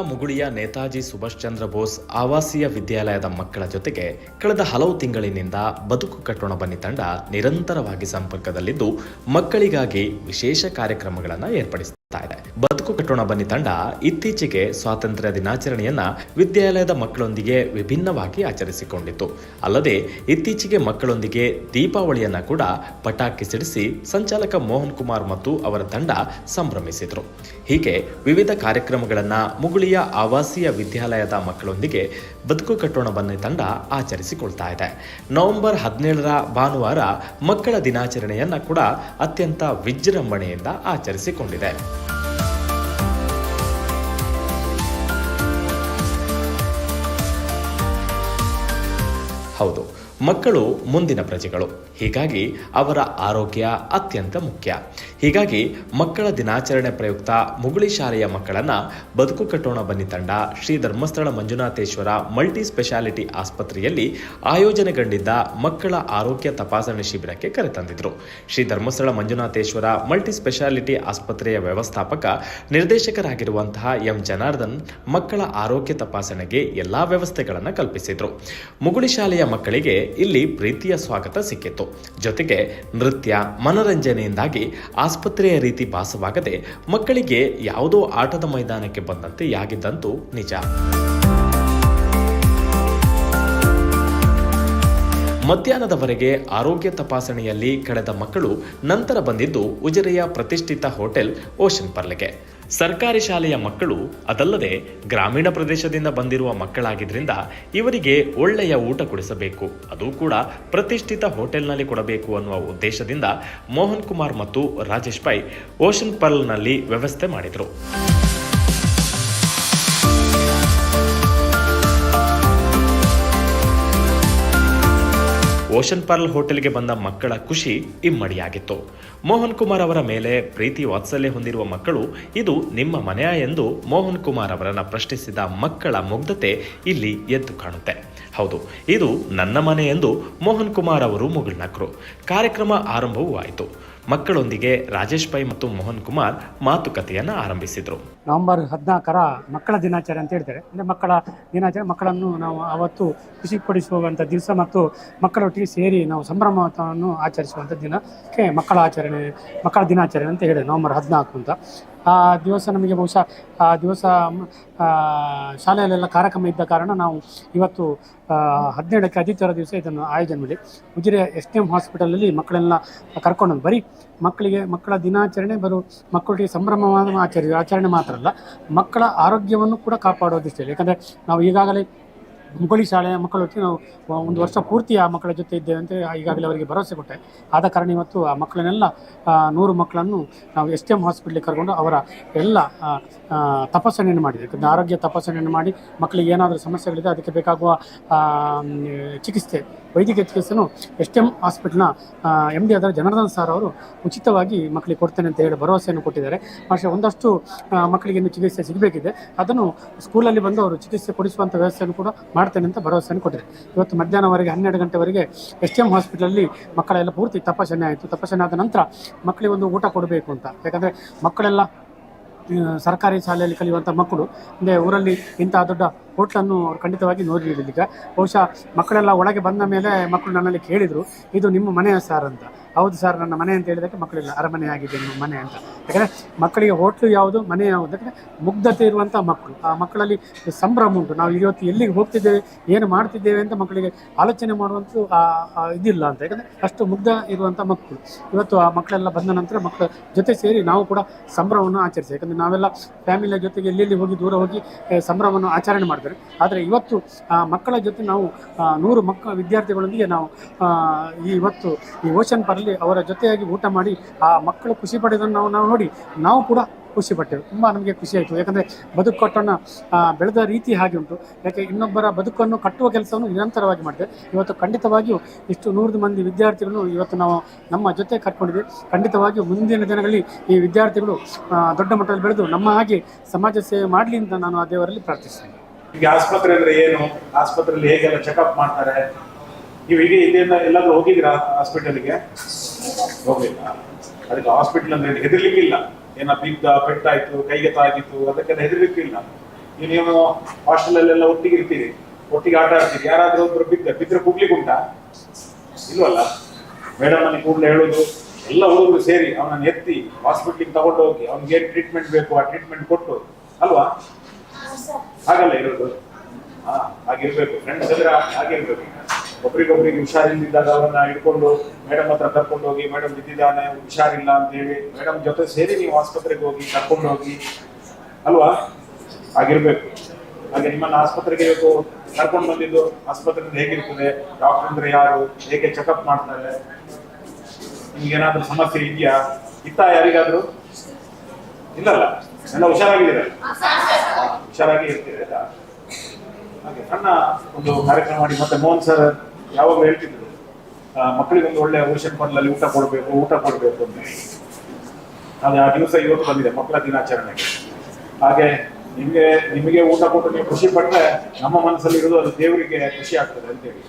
ಮುಗುಳಿಯ ನೇತಾಜಿ ಸುಭಾಷ್ ಚಂದ್ರ ಬೋಸ್ ಆವಾಸೀಯ ವಿದ್ಯಾಲಯದ ಮಕ್ಕಳ ಜೊತೆಗೆ ಕಳೆದ ಹಲವು ತಿಂಗಳಿನಿಂದ ಬದುಕು ಕಟ್ಟೋಣ ಬನ್ನಿ ತಂಡ ನಿರಂತರವಾಗಿ ಸಂಪರ್ಕದಲ್ಲಿದ್ದು ಮಕ್ಕಳಿಗಾಗಿ ವಿಶೇಷ ಕಾರ್ಯಕ್ರಮಗಳನ್ನು ಏರ್ಪಡಿಸುತ್ತಾ ಇದೆ. ಬದುಕು ಕಟ್ಟೋಣ ಬನ್ನಿ ತಂಡ. ಇತ್ತೀಚೆಗೆ ಸ್ವಾತಂತ್ರ್ಯ ದಿನಾಚರಣೆಯನ್ನ ವಿದ್ಯಾಲಯದ ಮಕ್ಕಳೊಂದಿಗೆ ವಿಭಿನ್ನವಾಗಿ ಆಚರಿಸಿಕೊಂಡಿತ್ತು. ಅಲ್ಲದೆ ಇತ್ತೀಚೆಗೆ ಮಕ್ಕಳೊಂದಿಗೆ ದೀಪಾವಳಿಯನ್ನ ಕೂಡ ಪಟಾಕಿ ಸಿಡಿಸಿ ಸಂಚಾಲಕ ಮೋಹನ್ ಕುಮಾರ್ ಮತ್ತು ಅವರ ತಂಡ ಸಂಭ್ರಮಿಸಿದ್ರು. ಹೀಗೆ ವಿವಿಧ ಕಾರ್ಯಕ್ರಮಗಳನ್ನ ಮುಗುಳಿಯ ಆವಾಸೀಯ ವಿದ್ಯಾಲಯದ ಮಕ್ಕಳೊಂದಿಗೆ ಬದುಕು ಕಟ್ಟೋಣ ಬನ್ನಿ ತಂಡ ಆಚರಿಸಿಕೊಳ್ತಾ ಇದೆ ನವೆಂಬರ್ ಹದಿನೇಳರ ಭಾನುವಾರ ಮಕ್ಕಳ ದಿನಾಚರಣೆಯನ್ನ ಕೂಡ ಅತ್ಯಂತ ವಿಜೃಂಭಣೆಯಿಂದ ಆಚರಿಸಿಕೊಂಡಿದೆ. ಹೌದು, ಮಕ್ಕಳು ಮುಂದಿನ ಪ್ರಜೆಗಳು. ಹೀಗಾಗಿ ಅವರ ಆರೋಗ್ಯ ಅತ್ಯಂತ ಮುಖ್ಯ. ಹೀಗಾಗಿ ಮಕ್ಕಳ ದಿನಾಚರಣೆ ಪ್ರಯುಕ್ತ ಮುಗುಳಿ ಶಾಲೆಯ ಮಕ್ಕಳನ್ನ ಬದುಕು ಕಟ್ಟೋಣ ಬನ್ನಿ ತಂಡ ಶ್ರೀ ಧರ್ಮಸ್ಥಳ ಮಂಜುನಾಥೇಶ್ವರ ಮಲ್ಟಿ ಸ್ಪೆಷಾಲಿಟಿ ಆಸ್ಪತ್ರೆಯಲ್ಲಿ ಆಯೋಜನೆಗೊಂಡಿದ್ದ ಮಕ್ಕಳ ಆರೋಗ್ಯ ತಪಾಸಣೆ ಶಿಬಿರಕ್ಕೆ ಕರೆತಂದಿದ್ರು ಶ್ರೀ ಧರ್ಮಸ್ಥಳ ಮಂಜುನಾಥೇಶ್ವರ ಮಲ್ಟಿ ಸ್ಪೆಷಾಲಿಟಿ ಆಸ್ಪತ್ರೆಯ ವ್ಯವಸ್ಥಾಪಕ ನಿರ್ದೇಶಕರಾಗಿರುವಂತಹ ಎಂ ಜನಾರ್ದನ್ ಮಕ್ಕಳ ಆರೋಗ್ಯ ತಪಾಸಣೆಗೆ ಎಲ್ಲಾ ವ್ಯವಸ್ಥೆಗಳನ್ನು ಕಲ್ಪಿಸಿದ್ರು. ಮುಗುಳಿ ಶಾಲೆಯ ಮಕ್ಕಳಿಗೆ ಇಲ್ಲಿ ಪ್ರೀತಿಯ ಸ್ವಾಗತ ಸಿಕ್ಕಿತ್ತು. ಜೊತೆಗೆ ನೃತ್ಯ, ಮನರಂಜನೆಯಿಂದಾಗಿ ಆಸ್ಪತ್ರೆಯ ರೀತಿ ಭಾಸವಾಗದೆ ಮಕ್ಕಳಿಗೆ ಯಾವುದೋ ಆಟದ ಮೈದಾನಕ್ಕೆ ಬಂದಂತೆ ಯಾಗಿದ್ದಂತೂ ನಿಜ. ಮಧ್ಯಾಹ್ನದವರೆಗೆ ಆರೋಗ್ಯ ತಪಾಸಣೆಯಲ್ಲಿ ಕಳೆದ ಮಕ್ಕಳು ನಂತರ ಬಂದಿದ್ದು ಉಜಿರೆಯ ಪ್ರತಿಷ್ಠಿತ ಹೋಟೆಲ್ ಓಷನ್ ಪರ್ಲೆಗೆ. ಸರ್ಕಾರಿ ಶಾಲೆಯ ಮಕ್ಕಳು, ಅದಲ್ಲದೆ ಗ್ರಾಮೀಣ ಪ್ರದೇಶದಿಂದ ಬಂದಿರುವ ಮಕ್ಕಳಾಗಿದ್ದರಿಂದ ಇವರಿಗೆ ಒಳ್ಳೆಯ ಊಟ ಕೊಡಿಸಬೇಕು. ಅದು ಕೂಡ ಪ್ರತಿಷ್ಠಿತ ಹೋಟೆಲ್ನಲ್ಲಿ ಕೊಡಬೇಕು ಅನ್ನುವ ಉದ್ದೇಶದಿಂದ ಮೋಹನ್ ಕುಮಾರ್ ಮತ್ತು ರಾಜೇಶ್ ಪೈ ಓಷನ್ ಪರ್ಲ್ನಲ್ಲಿ ವ್ಯವಸ್ಥೆ ಮಾಡಿದರು. ಓಷನ್ ಪರ್ಲ್ ಹೋಟೆಲ್ಗೆ ಬಂದ ಮಕ್ಕಳ ಖುಷಿ ಇಮ್ಮಡಿಯಾಗಿತ್ತು. ಮೋಹನ್ ಕುಮಾರ್ ಅವರ ಮೇಲೆ ಪ್ರೀತಿ ವಾತ್ಸಲ್ಯ ಹೊಂದಿರುವ ಮಕ್ಕಳು, ಇದು ನಿಮ್ಮ ಮನೆಯ ಎಂದು ಮೋಹನ್ ಕುಮಾರ್ ಅವರನ್ನು ಪ್ರಶ್ನಿಸಿದ ಮಕ್ಕಳ ಮುಗ್ಧತೆ ಇಲ್ಲಿ ಎದ್ದು ಕಾಣುತ್ತೆ. ಹೌದು, ಇದು ನನ್ನ ಮನೆ ಎಂದು ಮೋಹನ್ ಕುಮಾರ್ ಅವರು ಮುಗಿಳ್ನಕರು. ಕಾರ್ಯಕ್ರಮ ಆರಂಭವೂ ಆಯಿತು ಮಕ್ಕಳೊಂದಿಗೆ ರಾಜೇಶ್ ಪೈ ಮತ್ತು ಮೋಹನ್ ಕುಮಾರ್ ಮಾತುಕತೆಯನ್ನು ಆರಂಭಿಸಿದರು. ನವೆಂಬರ್ ಹದಿನಾಲ್ಕರ ಮಕ್ಕಳ ದಿನಾಚರಣೆ ಅಂತ ಹೇಳ್ತಾರೆ. ಅಂದರೆ ಮಕ್ಕಳ ದಿನಾಚರಣೆ, ಮಕ್ಕಳನ್ನು ನಾವು ಅವತ್ತು ಖುಷಿಪಡಿಸುವಂಥ ದಿವಸ ಮತ್ತು ಮಕ್ಕಳೊಟ್ಟಿಗೆ ಸೇರಿ ನಾವು ಸಂಭ್ರಮವನ್ನು ಆಚರಿಸುವಂಥ ದಿನಕ್ಕೆ ಮಕ್ಕಳ ಆಚರಣೆ, ಮಕ್ಕಳ ದಿನಾಚರಣೆ ಅಂತ ಹೇಳಿದೆ ನವೆಂಬರ್ ಹದಿನಾಲ್ಕು ಅಂತ. ಆ ದಿವಸ ನಮಗೆ ಬಹುಶಃ, ಆ ದಿವಸ ಶಾಲೆಯಲ್ಲೆಲ್ಲ ಕಾರ್ಯಕ್ರಮ ಇದ್ದ ಕಾರಣ ನಾವು ಇವತ್ತು ಹದಿನೇಳಕ್ಕೆ ಆದಿತ್ಯವಾರ ದಿವಸ ಇದನ್ನು ಆಯೋಜನೆ ಮಾಡಿ ಉಜಿರೆ ಎಸ್ ಟಿ ಎಂ ಹಾಸ್ಪಿಟಲಲ್ಲಿ ಮಕ್ಕಳೆಲ್ಲ ಕರ್ಕೊಂಡು ಬರೀ ಮಕ್ಕಳಿಗೆ, ಮಕ್ಕಳ ದಿನಾಚರಣೆ ಬರು, ಮಕ್ಕಳಿಗೆ ಸಂಭ್ರಮವಾದ ಆಚರಣೆ ಆಚರಣೆ ಮಾತ್ರ ಅಲ್ಲ, ಮಕ್ಕಳ ಆರೋಗ್ಯವನ್ನು ಕೂಡ ಕಾಪಾಡೋ ದೃಷ್ಟಿಯಲ್ಲಿ, ಯಾಕಂದರೆ ನಾವು ಈಗಾಗಲೇ ಮುಗುಳಿ ಶಾಲೆಯ ಮಕ್ಕಳ ಜೊತೆ ನಾವು ಒಂದು ವರ್ಷ ಪೂರ್ತಿ ಆ ಮಕ್ಕಳ ಜೊತೆ ಇದ್ದೇವೆ ಅಂತ ಈಗಾಗಲೇ ಅವರಿಗೆ ಭರವಸೆ ಕೊಟ್ಟೆ. ಆದ ಕಾರಣ ಇವತ್ತು ಆ ಮಕ್ಕಳನ್ನೆಲ್ಲ ನೂರು ಮಕ್ಕಳನ್ನು ನಾವು ಎಸ್ ಟಿ ಎಂ ಹಾಸ್ಪಿಟ್ಲಿಗೆ ಕರ್ಕೊಂಡು ಅವರ ಎಲ್ಲ ತಪಾಸಣೆಯನ್ನು ಮಾಡಿದೆ. ಆರೋಗ್ಯ ತಪಾಸಣೆಯನ್ನು ಮಾಡಿ ಮಕ್ಕಳಿಗೆ ಏನಾದರೂ ಸಮಸ್ಯೆಗಳಿದೆ ಅದಕ್ಕೆ ಬೇಕಾಗುವ ಚಿಕಿತ್ಸೆ, ವೈದ್ಯಕೀಯ ಚಿಕಿತ್ಸೆಯನ್ನು ಎಸ್ ಟಿ ಎಂ ಹಾಸ್ಪಿಟ್ಲ್ನ ಎಂ ಡಿ ಆದರೆ ಜನಾರ್ದನ್ ಸರ್ ಅವರು ಉಚಿತವಾಗಿ ಮಕ್ಕಳಿಗೆ ಕೊಡ್ತೇನೆ ಅಂತ ಹೇಳಿ ಭರವಸೆಯನ್ನು ಕೊಟ್ಟಿದ್ದಾರೆ. ಭಾಷೆ ಒಂದಷ್ಟು ಮಕ್ಕಳಿಗೆ ಇನ್ನು ಚಿಕಿತ್ಸೆ ಸಿಗಬೇಕಿದೆ. ಅದನ್ನು ಸ್ಕೂಲಲ್ಲಿ ಬಂದು ಅವರು ಚಿಕಿತ್ಸೆ ಕೊಡಿಸುವಂಥ ವ್ಯವಸ್ಥೆಯನ್ನು ಕೂಡ ಮಾಡ್ತೇನೆ ಅಂತ ಭರವಸೆಯನ್ನು ಕೊಟ್ಟಿದೆ ಇವತ್ತು ಮಧ್ಯಾಹ್ನವರೆಗೆ ಹನ್ನೆರಡು ಗಂಟೆವರೆಗೆ ಎಸ್ ಟಿ ಎಂ ಹಾಸ್ಪಿಟಲಲ್ಲಿ ಮಕ್ಕಳೆಲ್ಲ ಪೂರ್ತಿ ತಪಾಸಣೆ ಆಯಿತು. ತಪಾಸಣೆ ಆದ ನಂತರ ಮಕ್ಕಳಿಗೆ ಒಂದು ಊಟ ಕೊಡಬೇಕು ಅಂತ. ಯಾಕಂದರೆ ಮಕ್ಕಳೆಲ್ಲ ಸರ್ಕಾರಿ ಶಾಲೆಯಲ್ಲಿ ಕಲಿಯುವಂಥ ಮಕ್ಕಳು, ಅಂದರೆ ಊರಲ್ಲಿ ಇಂಥ ದೊಡ್ಡ ಹೋಟ್ಲನ್ನು ಅವರು ಖಂಡಿತವಾಗಿ ನೋಡಿರಲಿಲ್ಲ. ಬಹುಶಃ ಮಕ್ಕಳೆಲ್ಲ ಒಳಗೆ ಬಂದ ಮೇಲೆ ಮಕ್ಕಳು ನನ್ನಲ್ಲಿ ಕೇಳಿದರು, ಇದು ನಿಮ್ಮ ಮನೆಯ ಸರ್ ಅಂತ. ಹೌದು ಸರ್, ನನ್ನ ಮನೆ ಅಂತ ಹೇಳಿದಕ್ಕೆ ಮಕ್ಕಳಿಲ್ಲ, ಅರಮನೆ ಆಗಿದೆ ನಿಮ್ಮ ಮನೆ ಅಂತ. ಯಾಕಂದರೆ ಮಕ್ಕಳಿಗೆ ಹೋಟ್ಲು ಯಾವುದು, ಮನೆ ಯಾವುದು, ಯಾಕಂದರೆ ಮುಗ್ಧತೆ ಇರುವಂಥ ಮಕ್ಕಳು. ಆ ಮಕ್ಕಳಲ್ಲಿ ಸಂಭ್ರಮ ಉಂಟು. ನಾವು ಇವತ್ತು ಎಲ್ಲಿಗೆ ಹೋಗ್ತಿದ್ದೇವೆ, ಏನು ಮಾಡ್ತಿದ್ದೇವೆ ಅಂತ ಮಕ್ಕಳಿಗೆ ಆಲೋಚನೆ ಮಾಡುವಂಥ ಇದಿಲ್ಲ ಅಂತ. ಯಾಕಂದರೆ ಅಷ್ಟು ಮುಗ್ಧ ಇರುವಂಥ ಮಕ್ಕಳು. ಇವತ್ತು ಆ ಮಕ್ಕಳೆಲ್ಲ ಬಂದ ನಂತರ ಮಕ್ಕಳ ಜೊತೆ ಸೇರಿ ನಾವು ಕೂಡ ಸಂಭ್ರಮವನ್ನು ಆಚರಿಸಿ ಯಾಕಂದರೆ ನಾವೆಲ್ಲ ಫ್ಯಾಮಿಲಿಯ ಜೊತೆಗೆ ಎಲ್ಲೆಲ್ಲಿ ಹೋಗಿ, ದೂರ ಹೋಗಿ ಸಂಭ್ರಮವನ್ನು ಆಚರಣೆ ಮಾಡ್ತಾರೆ ಆದರೆ ಇವತ್ತು ಆ ಮಕ್ಕಳ ಜೊತೆ ನಾವು ನೂರು ಮಕ್ಕಳ ವಿದ್ಯಾರ್ಥಿಗಳೊಂದಿಗೆ ನಾವು ಇವತ್ತು ಈ ಓಷನ್ ಪರಲ್ಲಿ ಅವರ ಜೊತೆಯಾಗಿ ಊಟ ಮಾಡಿ ಆ ಮಕ್ಕಳು ಖುಷಿ ಪಡೆದನ್ನು ನಾವು ನಾವು ನೋಡಿ, ನಾವು ಕೂಡ ಖುಷಿ ಪಟ್ಟೆವು. ತುಂಬ ನಮಗೆ ಖುಷಿ ಆಯಿತು. ಯಾಕಂದರೆ ಬದುಕು ಕಟ್ಟೋಣ ಬೆಳೆದ ರೀತಿ ಹಾಗೆ ಉಂಟು. ಯಾಕೆ ಇನ್ನೊಬ್ಬರ ಬದುಕನ್ನು ಕಟ್ಟುವ ಕೆಲಸವನ್ನು ನಿರಂತರವಾಗಿ ಮಾಡಿದೆ ಇವತ್ತು ಖಂಡಿತವಾಗಿಯೂ ಇಷ್ಟು ನೂರು ಮಂದಿ ವಿದ್ಯಾರ್ಥಿಗಳನ್ನು ಇವತ್ತು ನಾವು ನಮ್ಮ ಜೊತೆ ಕರ್ಕೊಂಡಿದ್ದೆ ಖಂಡಿತವಾಗಿಯೂ ಮುಂದಿನ ದಿನಗಳಲ್ಲಿ ಈ ವಿದ್ಯಾರ್ಥಿಗಳು ದೊಡ್ಡ ಮಟ್ಟದಲ್ಲಿ ಬೆಳೆದು ನಮ್ಮ ಹಾಗೆ ಸಮಾಜ ಸೇವೆ ಮಾಡಲಿ ಅಂತ ನಾನು ಆ ದೇವರಲ್ಲಿ ಪ್ರಾರ್ಥಿಸ್ತೇನೆ. ಆಸ್ಪತ್ರೆ ಅಂದರೆ ಏನು? ಆಸ್ಪತ್ರೆಯಲ್ಲಿ ಹೇಗೆಲ್ಲ ಚೆಕಪ್ ಮಾಡ್ತಾರೆ? ನೀವು ಈಗ ಇಲ್ಲಿಂದ ಎಲ್ಲಾದ್ರೂ ಹೋಗಿದ್ದೀರಾ ಹಾಸ್ಪಿಟಲ್ಗೆ ಹೋಗ್ಲಿಲ್ಲ. ಅದಕ್ಕೆ ಹಾಸ್ಪಿಟಲ್ ಅಂದ್ರೆ ಹೆದರ್ಲಿಕ್ಕಿಲ್ಲ. ಏನ ಬಿದ್ದ ಪೆಟ್ಟಾಯ್ತು ಕೈಗೆ ತಾಗಿತ್ತು ಅದಕ್ಕೆಲ್ಲ ಹೆದರ್ಲಿಕ್ಕಿಲ್ಲ. ನೀವು ನೀವು ಹಾಸ್ಟೆಲಲ್ಲೆಲ್ಲ ಒಟ್ಟಿಗೆ ಇರ್ತೀರಿ. ಒಟ್ಟಿಗೆ ಆಟ ಆಡ್ತೀರಿ. ಯಾರಾದ್ರೂ ಒಬ್ರು ಬಿದ್ದ ಬಿದ್ರೆ ಕೂಗ್ಲಿಕ್ಕೆ ಉಂಟಾ? ಇಲ್ವಲ್ಲ? ಮೇಡಮ್ ಅಲ್ಲಿ ಕೂಡಲೇ ಹೇಳೋದು ಎಲ್ಲ ಹುಡುಗರು ಸೇರಿ ಅವನನ್ನು ಎತ್ತಿ ಹಾಸ್ಪಿಟ್ಲಿಗೆ ತಗೊಂಡು ಹೋಗಿ ಅವ್ನಿಗೆ ಏನ್ ಟ್ರೀಟ್ಮೆಂಟ್ ಬೇಕು ಆ ಟ್ರೀಟ್ಮೆಂಟ್ ಕೊಟ್ಟು ಅಲ್ವಾ? ಹಾಗಲ್ಲ ಇರೋದು. ಹಾ ಹಾಗಿರ್ಬೇಕು. ಫ್ರೆಂಡ್ಸ್ ಅಂದ್ರೆ ಹಾಗಿರ್ಬೇಕು. ಒಬ್ರಿಗೊಬ್ರಿಗೆ ಹುಷಾರಿಲ್ಲದಿದ್ದಾಗ ಅವರನ್ನ ಹಿಡ್ಕೊಂಡು ಮೇಡಮ್ ಹತ್ರ ಕರ್ಕೊಂಡು ಹೋಗಿ ಮೇಡಮ್ ಬಿದ್ದಿದ್ದಾನೆ, ಹುಷಾರಿಲ್ಲ ಅಂತ ಹೇಳಿ ಮೇಡಮ್ ಜೊತೆ ಸೇರಿ ನೀವು ಆಸ್ಪತ್ರೆಗೆ ಹೋಗಿ, ಕರ್ಕೊಂಡು ಹೋಗಿ, ಅಲ್ವಾ? ಆಗಿರ್ಬೇಕು. ಹಾಗೆ ನಿಮ್ಮನ್ನ ಆಸ್ಪತ್ರೆಗೆ ಕರ್ಕೊಂಡು ಬಂದಿದ್ದು ಆಸ್ಪತ್ರೆಯಿಂದ ಹೇಗಿರ್ತದೆ? ಡಾಕ್ಟರ್ ಅಂದ್ರೆ ಯಾರು? ಹೇಗೆ ಚೆಕಪ್ ಮಾಡ್ತಾರೆ? ನಿಮ್ಗೆ ಏನಾದ್ರೂ ಸಮಸ್ಯೆ ಇದೆಯಾ? ಇತ್ತ ಯಾರಿಗಾದ್ರೂ? ಇಲ್ಲಲ್ಲ. ಎಲ್ಲ ಹುಷಾರಾಗಿದ್ದೀರ? ಹುಷಾರಾಗಿ ಇರ್ತೀರ ಆಯ್ತಾ? ಹಾಗೆ ಸಣ್ಣ ಒಂದು ಕಾರ್ಯಕ್ರಮ ಮಾಡಿ ಮತ್ತೆ ಮೋಹನ್ ಸರ್ ಯಾವಾಗಲೂ ಹೇಳ್ತಿದ್ರು ಮಕ್ಕಳಿಗೆ ಒಂದು ಒಳ್ಳೆ ಓಷನ್ ಪರ್ಲಲ್ಲಿ ಊಟ ಕೊಡಬೇಕು ಊಟ ಕೊಡಬೇಕು ಅಂತ. ಅದು ಆ ದಿವಸ ಇವತ್ತು ಬಂದಿದೆ, ಮಕ್ಕಳ ದಿನಾಚರಣೆಗೆ ಹಾಗೆ ನಿಮಗೆ ನಿಮಗೆ ಊಟ ಕೊಟ್ಟು ನೀವು ಖುಷಿ ಪಟ್ಟರೆ ನಮ್ಮ ಮನಸ್ಸಲ್ಲಿ ಇರೋದು ಅದು ದೇವರಿಗೆ ಖುಷಿ ಆಗ್ತದೆ ಅಂತೇಳಿ.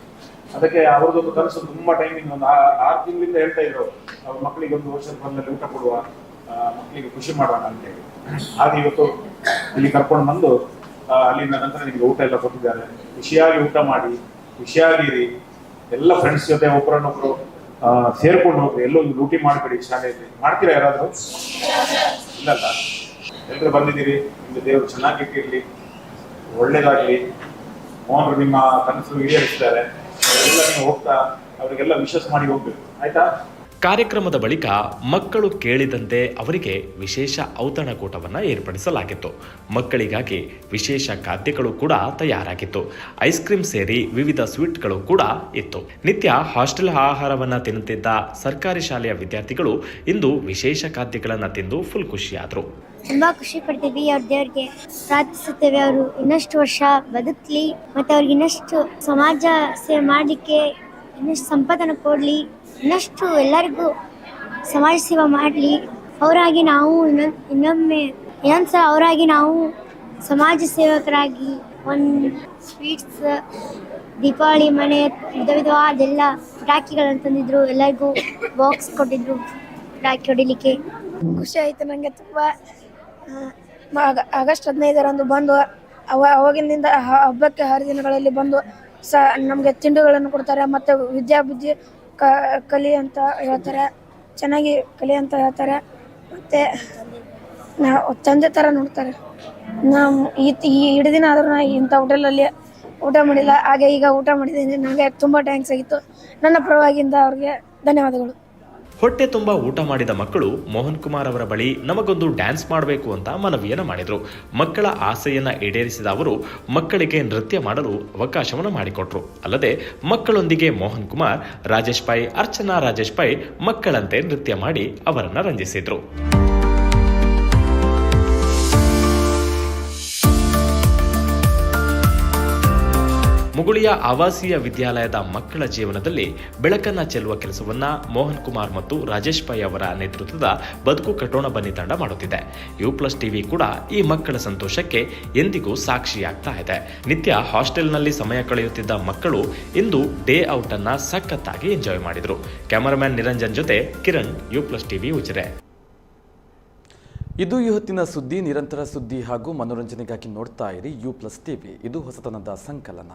ಅದಕ್ಕೆ ಅವ್ರದ್ದೊಂದು ಕನಸು ತುಂಬಾ ಟೈಮಿಂಗ್ ಒಂದು ಆರು ತಿಂಗಳಿಂದ ಹೇಳ್ತಾ ಇದ್ರು ಅವ್ರ ಮಕ್ಕಳಿಗೆ ಒಂದು ವರ್ಷದ ಬಂದಲ್ಲಿ ಊಟ ಕೊಡುವ ಮಕ್ಕಳಿಗೆ ಖುಷಿ ಮಾಡೋಣ ಅಂತೇಳಿ. ಹಾಗೆ ಇವತ್ತು ಇಲ್ಲಿ ಕರ್ಕೊಂಡು ಬಂದು ಅಲ್ಲಿಂದ ನಂತರ ನಿಮ್ಗೆ ಊಟ ಎಲ್ಲ ಕೊಟ್ಟಿದ್ದಾರೆ. ಖುಷಿಯಾಗಿ ಊಟ ಮಾಡಿ, ಖುಷಿಯಾಗಿರಿ. ಎಲ್ಲ ಫ್ರೆಂಡ್ಸ್ ಜೊತೆ ಒಬ್ಬರನ್ನೊಬ್ರು ಸೇರ್ಕೊಂಡು ಹೋಗ್ರಿ ಎಲ್ಲೋ ಡ್ಯೂಟಿ ಮಾಡ್ಬೇಡಿ ಶಾಲೆಯಲ್ಲಿ ಮಾಡ್ತೀರಾ ಯಾರಾದ್ರು? ಇಲ್ಲಲ್ಲ ಎಲ್ಲರೂ ಬಂದಿದ್ದೀರಿ ನಿಮ್ಗೆ ದೇವರು ಚೆನ್ನಾಗಿಟ್ಟಿರ್ಲಿ ಒಳ್ಳೇದಾಗಲಿ. ಮೋಹನ್ರು ನಿಮ್ಮ ಕನಸು ಈಡೇರಿಸ್ತಾರೆ. ಎಲ್ಲ ನೀವು ಹೋಗ್ತಾ, ಅವರಿಗೆಲ್ಲ ವಿಶ್ವಾಸ ಮಾಡಿ ಹೋಗ್ಬೇಕು. ಆಯ್ತಾ? ಕಾರ್ಯಕ್ರಮದ ಬಳಿಕ ಮಕ್ಕಳು ಕೇಳಿದಂತೆ ಅವರಿಗೆ ವಿಶೇಷ ಔತಣಕೂಟವನ್ನು ಏರ್ಪಡಿಸಲಾಗಿತ್ತು. ಮಕ್ಕಳಿಗಾಗಿ ವಿಶೇಷ ಖಾದ್ಯಗಳು ಕೂಡ ತಯಾರಾಗಿತ್ತು. ಐಸ್ ಕ್ರೀಮ್ ಸೇರಿ ವಿವಿಧ ಸ್ವೀಟ್ಗಳು ಕೂಡ ಇತ್ತು. ನಿತ್ಯ ಹಾಸ್ಟೆಲ್ ಆಹಾರವನ್ನ ತಿನ್ನುತ್ತಿದ್ದ ಸರ್ಕಾರಿ ಶಾಲೆಯ ವಿದ್ಯಾರ್ಥಿಗಳು ಇಂದು ವಿಶೇಷ ಖಾದ್ಯಗಳನ್ನು ತಿಂದು ಫುಲ್ ಖುಷಿಯಾದರು. ತುಂಬಾ ಖುಷಿ ಪಡ್ತೀವಿ ಅವ್ರ ದೇವ್ರಿಗೆ. ಪ್ರಾರ್ಥಿಸುತ್ತೇವೆ ಅವರು ಇನ್ನಷ್ಟು ವರ್ಷ ಬದುಕಲಿ ಮತ್ತೆ ಅವ್ರಿಗೆ ಇನ್ನಷ್ಟು ಸಮಾಜ ಸೇವೆ ಮಾಡಲಿಕ್ಕೆ ಇನ್ನಷ್ಟು ಸಂಪಾದನೆ ಕೊಡಲಿ. ಇನ್ನಷ್ಟು ಎಲ್ಲರಿಗೂ ಸಮಾಜ ಸೇವೆ ಮಾಡಲಿ. ಅವರಾಗಿ ನಾವು ಇನ್ನೊಂದು ಇನ್ನೊಮ್ಮೆ ಇನ್ನೊಂದು ಸಲ ಅವರಾಗಿ ನಾವು ಸಮಾಜ ಸೇವಕರಾಗಿ ಒಂದು ಸ್ವೀಟ್ಸ್, ದೀಪಾವಳಿ ಮನೆ, ವಿಧ ವಿಧವಾದೆಲ್ಲ ಪಟಾಕಿಗಳನ್ನು ತಂದಿದ್ರು. ಎಲ್ಲರಿಗೂ ಬಾಕ್ಸ್ ಕೊಟ್ಟಿದ್ರು ಪಟಾಕಿ ಹೊಡಿಲಿಕ್ಕೆ. ಖುಷಿ ಆಯಿತು ನನಗೆ ತುಂಬ. ಆಗಸ್ಟ್ ಹದಿನೈದರಂದು ಬಂದು ಅವ ಅವಾಗಿನಿಂದ ಹಬ್ಬಕ್ಕೆ ಹರಿದಿನಗಳಲ್ಲಿ ಬಂದು ಸ, ನಮಗೆ ತಿಂಡಿಗಳನ್ನು ಕೊಡ್ತಾರೆ. ಮತ್ತು ವಿದ್ಯಾಬುದ್ಧಿ ಕ, ಕಲಿ ಅಂತ ಹೇಳ್ತಾರೆ. ಚೆನ್ನಾಗಿ ಕಲಿ ಅಂತ ಹೇಳ್ತಾರೆ. ಮತ್ತು ನಾವು ತಂದೆ ಥರ ನೋಡ್ತಾರೆ. ನಾವು ಈ ಇಡೀ ದಿನ ಆದ್ರೂ ನಾ ಇಂಥ ಹೋಟೆಲಲ್ಲಿ ಊಟ ಮಾಡಿಲ್ಲ. ಹಾಗೆ ಈಗ ಊಟ ಮಾಡಿದ್ದೀನಿ. ನನಗೆ ತುಂಬ ಟ್ಯಾಂಕ್ಸ್ ಆಗಿತ್ತು. ನನ್ನ ಪರವಾಗಿಂದ ಅವ್ರಿಗೆ ಧನ್ಯವಾದಗಳು. ಹೊಟ್ಟೆ ತುಂಬ ಊಟ ಮಾಡಿದ ಮಕ್ಕಳು ಮೋಹನ್ ಕುಮಾರ್ ಅವರ ಬಳಿ ನಮಗೊಂದು ಡ್ಯಾನ್ಸ್ ಮಾಡಬೇಕು ಅಂತ ಮನವಿಯನ್ನು ಮಾಡಿದರು. ಮಕ್ಕಳ ಆಸೆಯನ್ನ ಈಡೇರಿಸಿದ ಅವರು ಮಕ್ಕಳಿಗೆ ನೃತ್ಯ ಮಾಡಲು ಅವಕಾಶವನ್ನು ಮಾಡಿಕೊಟ್ರು. ಅಲ್ಲದೆ ಮಕ್ಕಳೊಂದಿಗೆ ಮೋಹನ್ ಕುಮಾರ್, ರಾಜೇಶ್ ಪೈ ಅರ್ಚನಾ ರಾಜೇಶ್ ಪೈ ಮಕ್ಕಳಂತೆ ನೃತ್ಯ ಮಾಡಿ ಅವರನ್ನು ರಂಜಿಸಿದ್ರು. ಮುಗುಳಿಯ ಆವಾಸೀಯ ವಿದ್ಯಾಲಯದ ಮಕ್ಕಳ ಜೀವನದಲ್ಲಿ ಬೆಳಕನ್ನ ಚೆಲ್ಲುವ ಕೆಲಸವನ್ನ ಮೋಹನ್ ಕುಮಾರ್ ಮತ್ತು ರಾಜೇಶ್ ಪೈ ಅವರ ನೇತೃತ್ವದ ಬದುಕು ಕಟೋಣ ಬನ್ನಿ ತಂಡ ಮಾಡುತ್ತಿದೆ. ಯು ಪ್ಲಸ್ ಟಿವಿ ಕೂಡ ಈ ಮಕ್ಕಳ ಸಂತೋಷಕ್ಕೆ ಎಂದಿಗೂ ಸಾಕ್ಷಿಯಾಗ್ತಾ ಇದೆ. ನಿತ್ಯ ಹಾಸ್ಟೆಲ್ನಲ್ಲಿ ಸಮಯ ಕಳೆಯುತ್ತಿದ್ದ ಮಕ್ಕಳು ಇಂದು ಡೇ ಔಟ್ ಅನ್ನ ಸಖತ್ತಾಗಿ ಎಂಜಾಯ್ ಮಾಡಿದ್ರು. ಕ್ಯಾಮರಾಮ್ಯಾನ್ ನಿರಂಜನ್ ಜೊತೆ Kiran, U plus TV Ujire. ಇದು ಇವತ್ತಿನ ಸುದ್ದಿ, ನಿರಂತರ ಸುದ್ದಿ ಹಾಗೂ ಮನೋರಂಜನೆಗಾಗಿ ನೋಡ್ತಾ ಇರಿ ಯು ಪ್ಲಸ್ ಟಿವಿ. ಇದು ಹೊಸತನದ ಸಂಕಲನ.